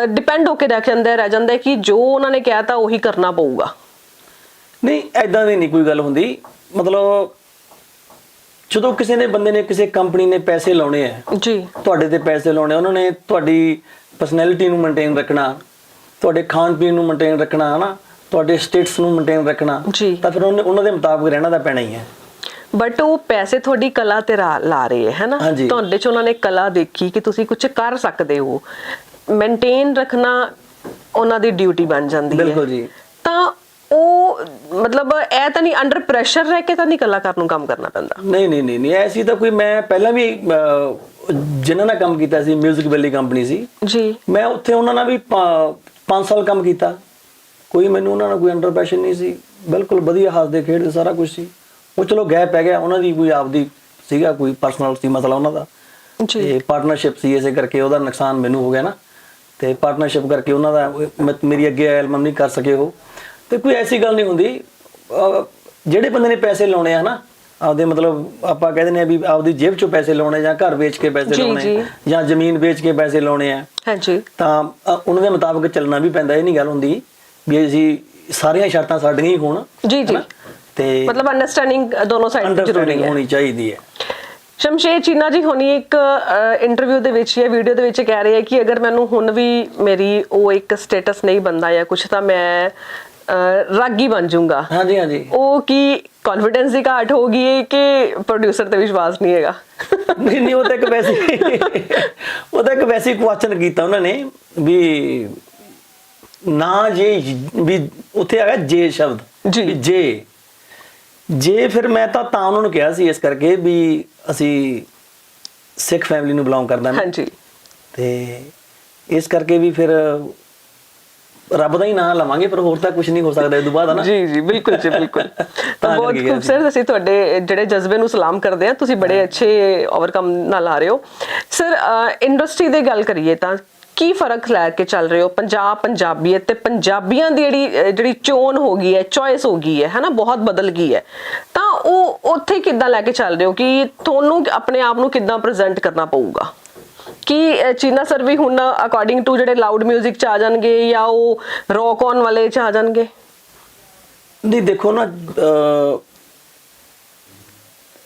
ਡਿਪੈਂਡ ਹੋ ਕੇ ਰਹਿ ਜਾਂਦਾ ਰਹਿ ਜਾਂਦਾ ਕਿ ਜੋ ਉਹਨਾਂ ਨੇ ਕਿਹਾ ਤਾਂ ਉਹੀ ਕਰਨਾ ਪਊਗਾ?
ਨਹੀਂ ਐਦਾਂ ਦੀ ਨਹੀਂ ਕੋਈ ਗੱਲ ਹੁੰਦੀ। ਮਤਲਬ ਜਦੋਂ ਕਿਸੇ ਨੇ ਬੰਦੇ ਨੇ ਕਿਸੇ ਕੰਪਨੀ ਨੇ ਪੈਸੇ ਲਾਉਣੇ ਆ
ਜੀ
ਤੁਹਾਡੇ ਤੇ ਪੈਸੇ ਲਾਉਣੇ ਉਹਨਾਂ ਨੇ ਤੁਹਾਡੀ ਪਰਸਨੈਲਿਟੀ ਨੂੰ ਮੇਨਟੇਨ ਰੱਖਣਾ ਤੁਹਾਡੇ ਖਾਣ ਪੀਣ ਨੂੰ ਮੇਨਟੇਨ ਰੱਖਣਾ ਹਨਾ ਤੁਹਾਡੇ ਸਟੇਟਸ ਨੂੰ ਮੇਨਟੇਨ ਰੱਖਣਾ
ਜੀ।
ਤਾਂ ਫਿਰ ਉਹਨੇ- ਉਹਨਾਂ ਦੇ ਮੁਤਾਬਕ ਰਹਿਣਾ ਤਾਂ ਪੈਣਾ ਹੀ ਹੈ
ਬਟ ਉਹ ਪੈਸੇ ਤੁਹਾਡੀ ਕਲਾ ਤੇ ਲਾ ਰਹੇ ਹੈ ਹੈਨਾ
ਹਾਂਜੀ।
ਤੁਹਾਡੇ ਚ ਉਹਨਾਂ ਨੇ ਕਲਾ ਦੇਖੀ ਕਿ ਤੁਸੀਂ ਕੁਝ ਕਰ ਸਕਦੇ ਹੋ ਮੇਨਟੇਨ ਰੱਖਣਾ ਉਹਨਾਂ ਦੀ ਡਿਊਟੀ ਬਣ ਜਾਂਦੀ ਹੈ
ਬਿਲਕੁਲ ਜੀ।
ਤਾਂ ਉਹ ਮਤਲਬ ਇਹ ਤਾਂ ਨਹੀਂ ਅੰਡਰ ਪ੍ਰੈਸ਼ਰ ਰਹਿ ਕੇ ਤਾਂ ਨਹੀਂ ਕਲਾਕਾਰ ਨੂੰ ਕੰਮ ਕਰਨਾ ਪੈਂਦਾ?
ਨਹੀਂ ਨਹੀਂ ਨਹੀਂ ਨਹੀਂ ਐਸੀ ਤਾਂ ਕੋਈ ਮੈਂ ਪਹਿਲਾਂ ਵੀ ਜਿਨ੍ਹਾਂ ਨਾਲ ਕੰਮ ਕੀਤਾ ਸੀ 뮤직 ਵੈਲੀ ਕੰਪਨੀ ਸੀ।
ਜੀ।
ਮੈਂ ਉੱਥੇ ਉਹਨਾਂ ਨਾਲ ਵੀ 5 ਸਾਲ ਕੰਮ ਕੀਤਾ। ਕੋਈ ਮੈਨੂੰ ਉਹਨਾਂ ਨਾਲ ਕੋਈ ਅੰਡਰ ਪ੍ਰੈਸ਼ਰ ਨਹੀਂ ਸੀ। ਬਿਲਕੁਲ ਵਧੀਆ ਹੱਸਦੇ ਖੇਡਦੇ ਸਾਰਾ ਕੁਝ ਸੀ। ਉਹ ਚਲੋ ਗੈਪ ਪੈ ਗਿਆ ਉਹਨਾਂ ਦੀ ਕੋਈ ਆਪਦੀ ਸੀਗਾ ਕੋਈ ਪਰਸਨਲ ਸੀ ਮਸਲਾ ਉਹਨਾਂ ਦਾ।
ਜੀ।
ਤੇ ਪਾਰਟਨਰਸ਼ਿਪ ਸੀ ਇਸੇ ਕਰਕੇ ਉਹਦਾ ਨੁਕਸਾਨ ਮੈਨੂੰ ਹੋ ਗਿਆ ਨਾ। ਤੇ ਪਾਰਟਨਰਸ਼ਿਪ ਕਰਕੇ ਉਹਨਾਂ ਦਾ ਮੇਰੀ ਅੱਗੇ ਐਲਬਮ ਨਹੀਂ ਕਰ ਸਕੇ ਉਹ। ਤੇ ਕੋਈ ਐਸੀ ਗੱਲ ਨਹੀਂ ਹੁੰਦੀ ਅਹ ਜਿਹੜੇ ਬੰਦੇ ਨੇ ਪੈਸੇ ਲਾਉਣੇ ਆ ਨਾ ਆਪਦੇ ਮਤਲਬ ਆਪਾਂ ਕਹਿੰਦੇ ਨੇ ਵੀ ਆਪਦੀ ਜੇਬ ਚੋਂ ਪੈਸੇ ਲਾਉਣੇ ਜਾਂ ਘਰ ਵੇਚ ਕੇ ਪੈਸੇ
ਜੀ,
ਲਾਉਣੇ
ਜੀ।
ਜਾਂ ਜ਼ਮੀਨ ਵੇਚ ਕੇ ਪੈਸੇ ਲਾਉਣੇ ਆ
ਹਾਂਜੀ
ਤਾਂ ਅ, ਉਹਨਾਂ ਦੇ ਮੁਤਾਬਕ ਚੱਲਣਾ ਵੀ ਪੈਂਦਾ ਇਹ ਨਹੀਂ ਗੱਲ ਹੁੰਦੀ ਵੀ ਅਸੀਂ ਸਾਰੀਆਂ ਸ਼ਰਤਾਂ ਸਾਡੀਆਂ ਹੀ ਹੋਣ
ਜੀ, ਜੀ।
ਹਨਾ? ਤੇ
ਮਤਲਬ ਅੰਡਰਸਟੈਂਡਿੰਗ ਦੋਨੋਂ ਸਾਈਡ ਜ਼ਰੂਰੀ
ਅੰਡਰਸਟੈਂਡਿੰਗ
ਹੈ
ਹੋਣੀ ਚਾਹੀਦੀ ਹੈ
ਸ਼ਮਸ਼ੇਰ ਚੀਨਾ ਜੀ ਹੁਣੀ ਇੱਕ ਇੰਟਰਵਿਊ ਦੇ ਵਿੱਚ ਜਾਂ ਵੀਡੀਓ ਦੇ ਵਿੱਚ ਕਹਿ ਰਹੇ ਆ ਕਿ ਅਗਰ ਮੈਨੂੰ ਹੁਣ ਵੀ ਮੇਰੀ ਉਹ ਇੱਕ ਸਟੇਟਸ ਨਹੀਂ ਬੰਦਾ ਜਾਂ ਕੁਝ ਤਾਂ ਮੈਂ ਅਹ, ਰਾਗੀ ਬਣ ਜਾਊਂਗਾ।
ਹਾਂਜੀ ਹਾਂਜੀ।
ਉਹ ਕੀ ਕੌਨਫੀਡੈਂਸ ਦੀ ਘਾਟ ਹੋ ਗਈ ਹੈ ਕਿ ਪ੍ਰੋਡਿਊਸਰ ਤੇ ਵਿਸ਼ਵਾਸ ਨਹੀਂ ਹੈਗਾ?
ਨਹੀਂ ਨਹੀਂ ਉਹ ਤਾਂ ਇੱਕ ਵੈਸੀ ਉਹ ਤਾਂ ਇੱਕ ਵੈਸੀ ਕੁਐਸਚਨ ਕੀਤਾ ਉਹਨਾਂ ਨੇ ਵੀ ਨਾ ਜੇ ਵੀ ਉੱਥੇ ਹੈਗਾ ਜੇ ਸ਼ਬਦ
ਜੀ।
ਵੀ ਜੇ। ਜੇ ਫਿਰ ਮੈਂ ਤਾਂ ਤਾਂ ਉਹਨਾਂ ਨੂੰ ਕਿਹਾ ਸੀ ਇਸ ਕਰਕੇ ਵੀ ਅਸੀਂ ਸਿੱਖ ਫੈਮਿਲੀ ਨੂੰ ਬਿਲੋਂਗ ਕਰਦਾ ਮੈਂ
ਹਾਂਜੀ।
ਤੇ ਇਸ ਕਰਕੇ ਵੀ ਫਿਰ ਰੱਬ ਦਾ ਹੀ ਨਾਮ ਲਵਾਂਗੇ ਪਰ ਹੋਰ ਤਾਂ ਕੁਝ ਨਹੀਂ ਹੋ ਸਕਦਾ ਇਹ ਤੋਂ ਬਾਅਦ ਹਨਾ
ਜੀ ਜੀ ਬਿਲਕੁਲ ਜੀ ਬਿਲਕੁਲ। ਤਾਂ ਬਹੁਤ। ਖੂਬਸੂਰਤ ਅਸੀਂ ਤੁਹਾਡੇ ਜਿਹੜੇ ਜਜ਼ਬੇ ਨੂੰ ਸਲਾਮ ਕਰਦੇ ਹਾਂ ਤੁਸੀਂ ਬੜੇ ਅੱਛੇ ਓਵਰਕਮ ਨਾਲ ਆ ਰਹੇ ਹੋ। ਸਰ ਇੰਡਸਟਰੀ ਦੀ ਗੱਲ ਕਰੀਏ ਤਾਂ ਕੀ ਫ਼ਰਕ ਲੈ ਕੇ ਚੱਲ ਰਹੇ ਹੋ? ਪੰਜਾਬ ਪੰਜਾਬੀਅਤ ਤੇ ਪੰਜਾਬੀਆਂ ਦੀ ਜਿਹੜੀ ਜਿਹੜੀ ਚੋਣ ਹੋ ਗਈ ਹੈ ਚੋਇਸ ਹੋ ਗਈ ਹੈ ਹਨਾ ਬਹੁਤ ਬਦਲ ਗਈ ਹੈ। ਤਾਂ ਉਹ ਉੱਥੇ ਕਿੱਦਾਂ ਲੈ ਕੇ ਚੱਲ ਰਹੇ ਹੋ ਕਿ ਤੁਹਾਨੂੰ ਆਪਣੇ ਆਪ ਨੂੰ ਕਿੱਦਾਂ ਪ੍ਰੈਜ਼ੈਂਟ ਕਰਨਾ ਪਊਗਾ? ਕੀ ਅਹ, ਚੀਨਾ ਸਰ ਵੀ ਹੁਣ ਅਕੋਰਡਿੰਗ ਟੂ ਜਿਹੜੇ ਲਾਊਡ 뮤직 ਚ ਆ ਜਾਣਗੇ ਜਾਂ ਉਹ ਰੌਕ ਔਨ ਵਾਲੇ ਚ ਆ ਜਾਣਗੇ
ਨਹੀਂ ਦੇਖੋ ਨਾ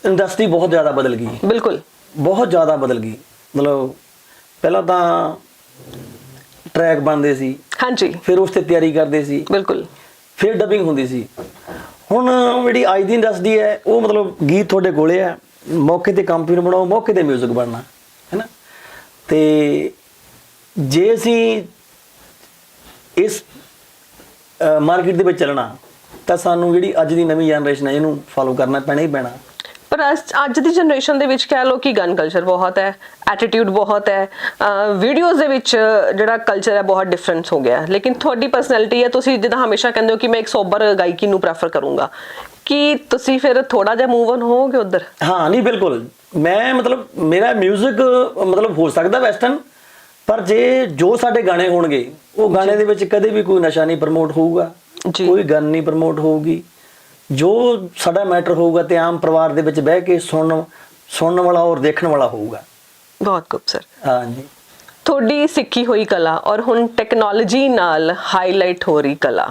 ਇੰਡਸਟਰੀ ਬਹੁਤ ਜ਼ਿਆਦਾ ਬਦਲ ਗਈ
ਬਿਲਕੁਲ
ਬਹੁਤ ਜ਼ਿਆਦਾ ਬਦਲ ਗਈ ਮਤਲਬ ਪਹਿਲਾਂ ਤਾਂ ਟਰੈਕ ਬਣਦੇ ਸੀ
ਹਾਂਜੀ
ਫਿਰ ਉਸ ਤੇ ਤਿਆਰੀ ਕਰਦੇ ਸੀ
ਬਿਲਕੁਲ
ਫਿਰ ਡਬਿੰਗ ਹੁੰਦੀ ਸੀ ਹੁਣ ਜਿਹੜੀ ਅੱਜ ਦੀ ਇੰਡਸਟਰੀ ਹੈ ਉਹ ਮਤਲਬ ਗੀਤ ਤੁਹਾਡੇ ਕੋਲੇ ਹੈ ਮੌਕੇ ਤੇ ਕੰਪਨੀ ਬਣਾਓ ਮੌਕੇ ਤੇ 뮤직 ਬਣਨਾ ਹੈਨਾ ਤੇ ਜੇ ਅਸੀਂ ਇਸ ਮਾਰਕੀਟ ਦੇ ਵਿੱਚ ਚੱਲਣਾ, ਤਾਂ ਸਾਨੂੰ ਜਿਹੜੀ ਅੱਜ ਦੀ ਨਵੀਂ ਜਨਰੇਸ਼ਨ ਹੈ, ਇਹਨੂੰ ਫਾਲੋ ਕਰਨਾ ਪੈਣਾ ਹੀ ਪੈਣਾ।
ਪਰ ਅੱਜ- ਦੀ ਜਨਰੇਸ਼ਨ ਦੇ ਵਿੱਚ ਕਹਿ ਲੋ ਕਿ ਗਨ ਕਲਚਰ ਬਹੁਤ ਹੈ ਐਟੀਟਿਊਡ ਬਹੁਤ ਹੈ ਵੀਡੀਓਜ਼ ਦੇ ਵਿੱਚ ਜਿਹੜਾ ਕਲਚਰ ਹੈ, ਬਹੁਤ ਡਿਫਰੈਂਸ ਹੋ ਗਿਆ ਲੇਕਿਨ ਤੁਹਾਡੀ ਪਰਸਨੈਲਿਟੀ ਹੈ, ਤੁਸੀਂ ਜਿੱਦਾਂ ਹਮੇਸ਼ਾ ਕਹਿੰਦੇ ਹੋ ਕਿ ਮੈਂ ਇੱਕ ਸੋਬਰ ਗਾਇਕੀ ਨੂੰ ਪ੍ਰੈਫਰ ਕਰੂੰਗਾ। ਕਿ ਤੁਸੀਂ ਫਿਰ ਥੋੜਾ ਜਿਹਾ ਮੂਵ ਔਨ ਹੋਵੋਗੇ ਉਧਰ?
ਹਾਂ ਨਹੀਂ ਬਿਲਕੁਲ। ਮੈਂ ਮਤਲਬ ਮੇਰਾ 뮤직 ਮਤਲਬ ਹੋ ਸਕਦਾ ਵੈਸਟਰਨ ਪਰ ਜੇ ਜੋ ਸਾਡੇ ਗਾਣੇ ਹੋਣਗੇ ਉਹ ਗਾਣੇ ਦੇ ਵਿੱਚ ਕਦੇ ਵੀ ਕੋਈ ਨਸ਼ਾ ਨਹੀਂ ਪ੍ਰਮੋਟ ਹੋਊਗਾ। ਕੋਈ ਗਨ ਨਹੀਂ ਪ੍ਰਮੋਟ ਹੋਊਗੀ। ਜੋ ਸਾਡਾ ਮੈਟਰ ਹੋਊਗਾ ਤੇ ਆਮ ਪਰਿਵਾਰ ਦੇ ਵਿੱਚ ਬਹਿ ਕੇ ਸੁਣਨ ਸੁਣਨ ਵਾਲਾ ਔਰ ਦੇਖਣ ਵਾਲਾ ਹੋਊਗਾ।
ਬਹੁਤ ਖੂਬ ਸਰ
ਹਾਂਜੀ।
ਤੁਹਾਡੀ ਸਿੱਖੀ ਹੋਈ ਕਲਾ ਔਰ ਹੁਣ ਟੈਕਨੋਲੋਜੀ ਨਾਲ ਹਾਈਲਾਈਟ ਹੋ ਰਹੀ ਕਲਾ।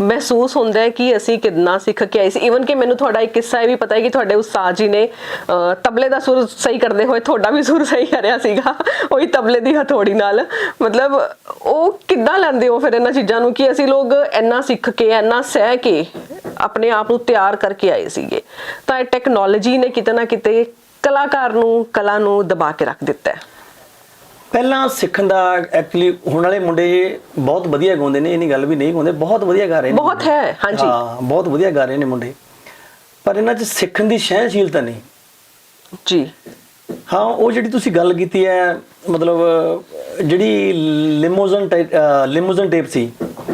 ਮਹਿਸੂਸ ਹੁੰਦਾ ਹੈ ਕਿ ਅਸੀਂ ਕਿੰਨਾ ਸਿੱਖ ਕੇ ਆਏ ਸੀ। ਈਵਨ ਕਿ ਮੈਨੂੰ ਤੁਹਾਡਾ ਇੱਕ ਕਿੱਸਾ ਇਹ ਵੀ ਪਤਾ ਹੈ ਕਿ ਤੁਹਾਡੇ ਉਸਤਾਦ ਜੀ ਨੇ ਤਬਲੇ ਦਾ ਸੁਰ ਸਹੀ ਕਰਦੇ ਹੋਏ ਤੁਹਾਡਾ ਵੀ ਸੁਰ ਸਹੀ ਕਰਿਆ ਸੀਗਾ, ਉਹੀ ਤਬਲੇ ਦੀ ਹਥੌੜੀ ਨਾਲ। ਮਤਲਬ ਉਹ ਕਿੱਦਾਂ ਲੈਂਦੇ ਹੋ ਫਿਰ ਇਹਨਾਂ ਚੀਜ਼ਾਂ ਨੂੰ ਕਿ ਅਸੀਂ ਲੋਕ ਇੰਨਾ ਸਿੱਖ ਕੇ, ਇੰਨਾ ਸਹਿ ਕੇ ਆਪਣੇ ਆਪ ਨੂੰ ਤਿਆਰ ਕਰਕੇ ਆਏ ਸੀਗੇ। ਤਾਂ ਇਹ ਟੈਕਨੋਲੋਜੀ ਨੇ ਕਿਤੇ ਨਾ ਕਿਤੇ ਕਲਾਕਾਰ ਨੂੰ, ਕਲਾ ਨੂੰ ਦਬਾ ਕੇ ਰੱਖ ਦਿੱਤਾ ਹੈ।
ਪਹਿਲਾਂ ਸਿੱਖਣ ਦਾ ਐਕਚੁਅਲੀ ਹੁਣ ਵਾਲੇ ਮੁੰਡੇ ਬਹੁਤ ਵਧੀਆ ਗਾਉਂਦੇ ਨੇ ਇਹ ਨਹੀਂ ਗੱਲ ਵੀ ਨਹੀਂ ਗਾਉਂਦੇ ਬਹੁਤ ਵਧੀਆ ਗਾ ਰਹੇ ਨੇ
ਬਹੁਤ ਹੈ, ਹਾਂਜੀ।
ਹਾਂ ਬਹੁਤ ਵਧੀਆ ਗਾ ਰਹੇ ਨੇ ਮੁੰਡੇ ਪਰ ਇਹਨਾਂ 'ਚ ਸਿੱਖਣ ਦੀ ਸਹਿਣਸ਼ੀਲਤਾ ਨਹੀਂ
ਜੀ
ਹਾਂ ਉਹ ਜਿਹੜੀ ਤੁਸੀਂ ਗੱਲ ਕੀਤੀ ਹੈ ਮਤਲਬ ਜਿਹੜੀ ਲਿਮੋਜ਼ਨ ਲਿਮੋਜ਼ਨ ਟੇਪ ਸੀ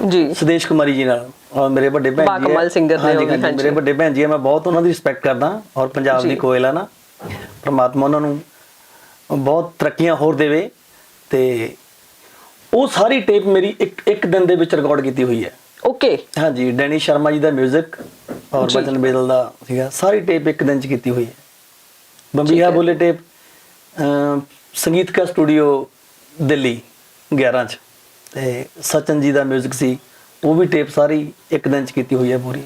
ਜੀ
ਸੁਦੇਸ਼ ਕੁਮਾਰੀ ਜੀ ਨਾਲ ਔਰ ਮੇਰੇ ਵੱਡੇ ਭੈਣ ਜੀ ਹੈ।
ਬਾਕਮਾਲ singer ਨੇ ਉਹ ਵੀ,
ਹਾਂਜੀ। ਮੇਰੇ ਵੱਡੇ ਭੈਣ ਜੀ ਹੈ ਮੈਂ ਬਹੁਤ ਉਹਨਾਂ ਦੀ ਰਿਸਪੈਕਟ ਕਰਦਾ ਔਰ ਪੰਜਾਬ ਦੀ। ਕੋਇਲ ਆ ਨਾ ਪ੍ਰਮਾਤਮਾ ਉਹਨਾਂ ਨੂੰ ਬਹੁਤ ਤਰੱਕੀਆਂ ਹੋਰ ਦੇਵੇ ਤੇ ਉਹ ਸਾਰੀ ਟੇਪ ਮੇਰੀ ਇੱਕ ਇੱਕ ਦਿਨ ਦੇ ਵਿੱਚ ਰਿਕਾਰਡ ਕੀਤੀ ਹੋਈ ਹੈ
ਓਕੇ
ਹਾਂਜੀ ਡੈਨੀ ਸ਼ਰਮਾ ਜੀ ਦਾ 뮤직 ਔਰ
ਜੀ।
ਬਚਨ ਬੇਦਲ ਦਾ ਸੀਗਾ ਸਾਰੀ ਟੇਪ ਇੱਕ ਦਿਨ ਚ ਕੀਤੀ ਹੋਈ ਹੈ ਬੰਬੀਹਾ
ਹੈ।
ਬੋਲੇ ਟੇਪ ਅਮ, ਸੰਗੀਤ ਕਾ ਸਟੂਡੀਓ ਦਿੱਲੀ 11 ਚ ਤੇ ਸਚਨ ਜੀ ਦਾ 뮤직 ਸੀ ਉਹ ਵੀ ਟੇਪ ਸਾਰੀ ਇੱਕ ਦਿਨ ਚ ਕੀਤੀ ਹੋਈ ਹੈ ਪੂਰੀ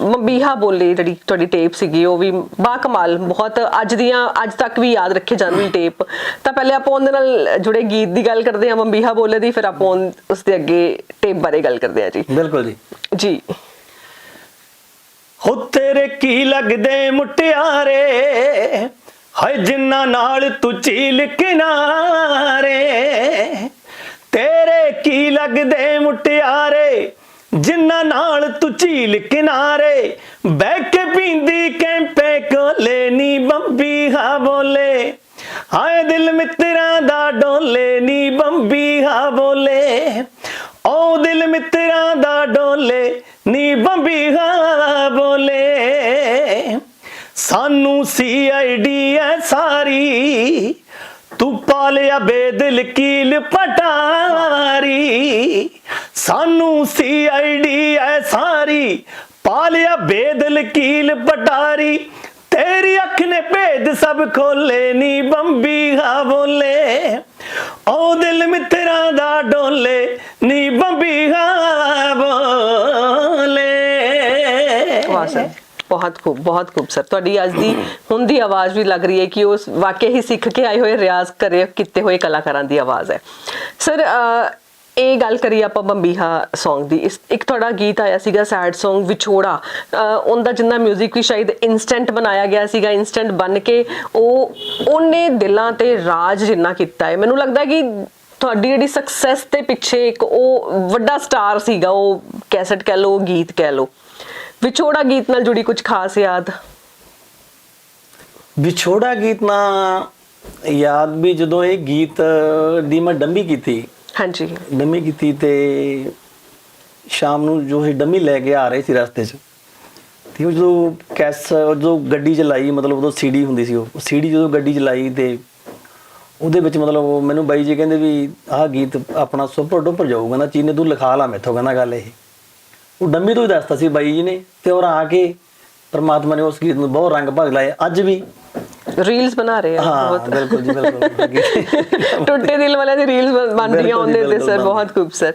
ਮਬੀਹਾ ਬੋਲੇ ਜਿਹੜੀ ਤੁਹਾਡੀ ਟੇਪ ਸੀਗੀ ਉਹ ਵੀ ਬਾ ਕਮਾਲ ਬਹੁਤ ਅੱਜ ਦੀਆਂ ਅੱਜ ਤੱਕ ਵੀ ਯਾਦ ਰੱਖੇ ਜਾਣ ਵਾਲੀ ਟੇਪ ਤਾਂ ਪਹਿਲੇ ਆਪਾਂ ਉਹਦੇ ਨਾਲ ਜੁੜੇ ਗੀਤ ਦੀ ਗੱਲ ਕਰਦੇ ਹਾਂ ਮਬੀਹਾ ਬੋਲੇ ਦੀ ਫਿਰ ਆਪਾਂ ਉਸ ਦੇ ਅੱਗੇ ਟੇਪ ਬਾਰੇ ਗੱਲ ਕਰਦੇ ਹਾਂ ਜੀ।
ਬਿਲਕੁਲ ਜੀ।
ਜੀ।
ਹੋ ਤੇਰੇ ਕੀ ਲੱਗਦੇ ਮੁਟਿਆਰੇ? ਹਾਏ ਜਿੰਨਾ ਨਾਲ ਤੂੰ ਝੀਲ ਕਿਨਾਰੇ। ਤੇਰੇ ਕੀ ਲੱਗਦੇ ਮੁਟਿਆਰੇ? ਜਿੰਨਾ ਨਾਲ ਤੂੰ ਝੀਲ ਕਿਨਾਰੇ ਬਹਿ ਕੇ ਪੀਂਦੀ ਕੈਂਪੇ ਕੋਲੇ ਨੀ ਬੰਬੀ, ਹਾ ਬੋਲੇ। ਹਾਏ ਦਿਲ ਮਿੱਤਰਾਂ ਦਾ ਡੋਲੇ, ਨੀ ਬੰਬੀ, ਹਾ ਬੋਲੇ। ਓ ਦਿਲ ਮਿੱਤਰਾਂ ਦਾ ਡੋਲੇ, ਨੀ ਬੰਬੀ, ਹਾ ਬੋਲੇ। ਸਾਨੂੰ ਸੀਆਈਡੀ ਐ ਸਾਰੀ ਤੂੰ ਪਾਲਿਆ ਬੇਦਿਲ ਕੀਲ ਪਟਾਰੀ ਸਾਨੂੰ ਸੀਆਈਡੀ ਐ ਸਾਰੀ। ਪਾਲਿਆ ਬੇਦਿਲ ਕੀਲ ਪਟਾਰੀ ਤੇਰੀ ਅੱਖ ਨੇ ਭੇਦ ਸਭ ਖੋਲੇ, ਨੀ ਬੰਬੀ ਹਾ ਬੋਲੇ। ਓ ਦਿਲ ਮਿੱਤਰਾਂ ਦਾ ਡੋਲੇ, ਨੀ ਬੰਬੀ ਹਾ ਬੋਲੇ।
ਵਾਹ ਸਰ। ਬਹੁਤ ਖੂਬ ਬਹੁਤ ਖੂਬ ਸਰ ਤੁਹਾਡੀ ਅੱਜ ਦੀ ਹੁਣ ਦੀ ਆਵਾਜ਼ ਵੀ ਲੱਗ ਰਹੀ ਹੈ ਕਿ ਉਸ ਵਾਕਿਆ ਹੀ ਸਿੱਖ ਕੇ ਆਏ ਹੋਏ, ਰਿਆਜ਼ ਕਰੇ, ਕੀਤੇ ਹੋਏ ਕਲਾਕਾਰਾਂ ਦੀ ਆਵਾਜ਼ ਹੈ। ਸਰ ਇਹ ਗੱਲ ਕਰੀ ਆਪਾਂ ਬੰਬੀਹਾ Song ਦੀ। ਇਸ, ਇੱਕ ਤੁਹਾਡਾ ਗੀਤ ਆਇਆ ਸੀਗਾ ਸੈਡ Song, ਵਿਛੋੜਾ। ਉਹਦਾ ਜਿੰਨਾ 뮤직 ਵੀ ਸ਼ਾਇਦ ਇਨਸਟੈਂਟ ਬਣਾਇਆ ਗਿਆ ਸੀਗਾ ਇਨਸਟੈਂਟ ਬਣ ਕੇ, ਉਹ, ਉਹਨੇ ਦਿਲਾਂ ਤੇ ਰਾਜ ਜਿੰਨਾ ਕੀਤਾ ਹੈ। ਮੈਨੂੰ ਲੱਗਦਾ ਕਿ ਤੁਹਾਡੀ ਜਿਹੜੀ ਸਕਸੈਸ ਦੇ ਪਿੱਛੇ ਇੱਕ ਉਹ ਵੱਡਾ ਸਟਾਰ ਸੀਗਾ, ਉਹ ਕੈਸਟ ਕਹਿ ਲਓ ਗੀਤ ਕਹਿ ਲਓ। ਵਿਛੋੜਾ ਗੀਤ ਨਾਲ ਜੁੜੀ ਕੁਝ ਖਾਸ ਯਾਦ?
ਵਿਛੋੜਾ ਗੀਤ ਨਾ ਯਾਦ ਵੀ ਜਦੋਂ ਇਹ ਗੀਤ ਦੀ ਮੈਂ ਡੰਮੀ ਕੀਤੀ।
ਹਾਂਜੀ।
ਡੰਮੀ ਕੀਤੀ ਤੇ ਸ਼ਾਮ ਨੂੰ ਜੋ ਇਹ ਡੰਮੀ ਲੈ ਕੇ ਆ ਰਹੇ ਸੀ ਰਸਤੇ 'ਚ ਤੇ ਉਹ ਜਦੋਂ ਕੈਸ ਜੋ ਗੱਡੀ ਚਲਾਈ ਮਤਲਬ ਉਦੋਂ ਸੀਡੀ ਹੁੰਦੀ ਸੀ ਉਹ ਸੀਡੀ ਜਦੋਂ ਗੱਡੀ ਚਲਾਈ ਤੇ ਉਹਦੇ ਵਿੱਚ ਮਤਲਬ ਮੈਨੂੰ ਬਾਈ ਜੀ ਕਹਿੰਦੇ ਵੀ ਆਹ ਗੀਤ ਆਪਣਾ ਸੁਪਰ ਡੁਪਰ ਜਾਊਗਾ ਨਾ ਚੀਨੇ ਤੂੰ ਲਿਖਾ ਲਾ ਮੈਥੋਂ ਕਹਿੰਦਾ ਗੱਲ ਇਹ। ਉਹ ਡੰਮੀ ਤੋਂ ਹੀ ਦੱਸਤਾ ਸੀ ਬਾਈ ਜੀ ਨੇ ਤੇ ਉਹ ਆ ਕੇ ਪ੍ਰਮਾਤਮਾ ਨੇ ਉਸ ਗੀਤ ਨੂੰ ਬਹੁਤ ਰੰਗ ਭਗ ਲਾਏ ਅੱਜ ਵੀ।
ਰੀਲਸ ਬਣਾ ਰਹੇ ਆ
ਹਾਂ
ਬਹੁਤ।
ਬਿਲਕੁਲ ਜੀ ਬਿਲਕੁਲ
ਟੁੱਟੇ ਦਿਲ ਵਾਲਿਆਂ ਦੀ ਰੀਲਸ ਬਣ ਰਹੀਆਂ
ਬਿਲਕੁਲ ਜੀ,
ਉਹਦੇ ਤੇ ਸਰ ਬਹੁਤ ਖੂਬ ਸਰ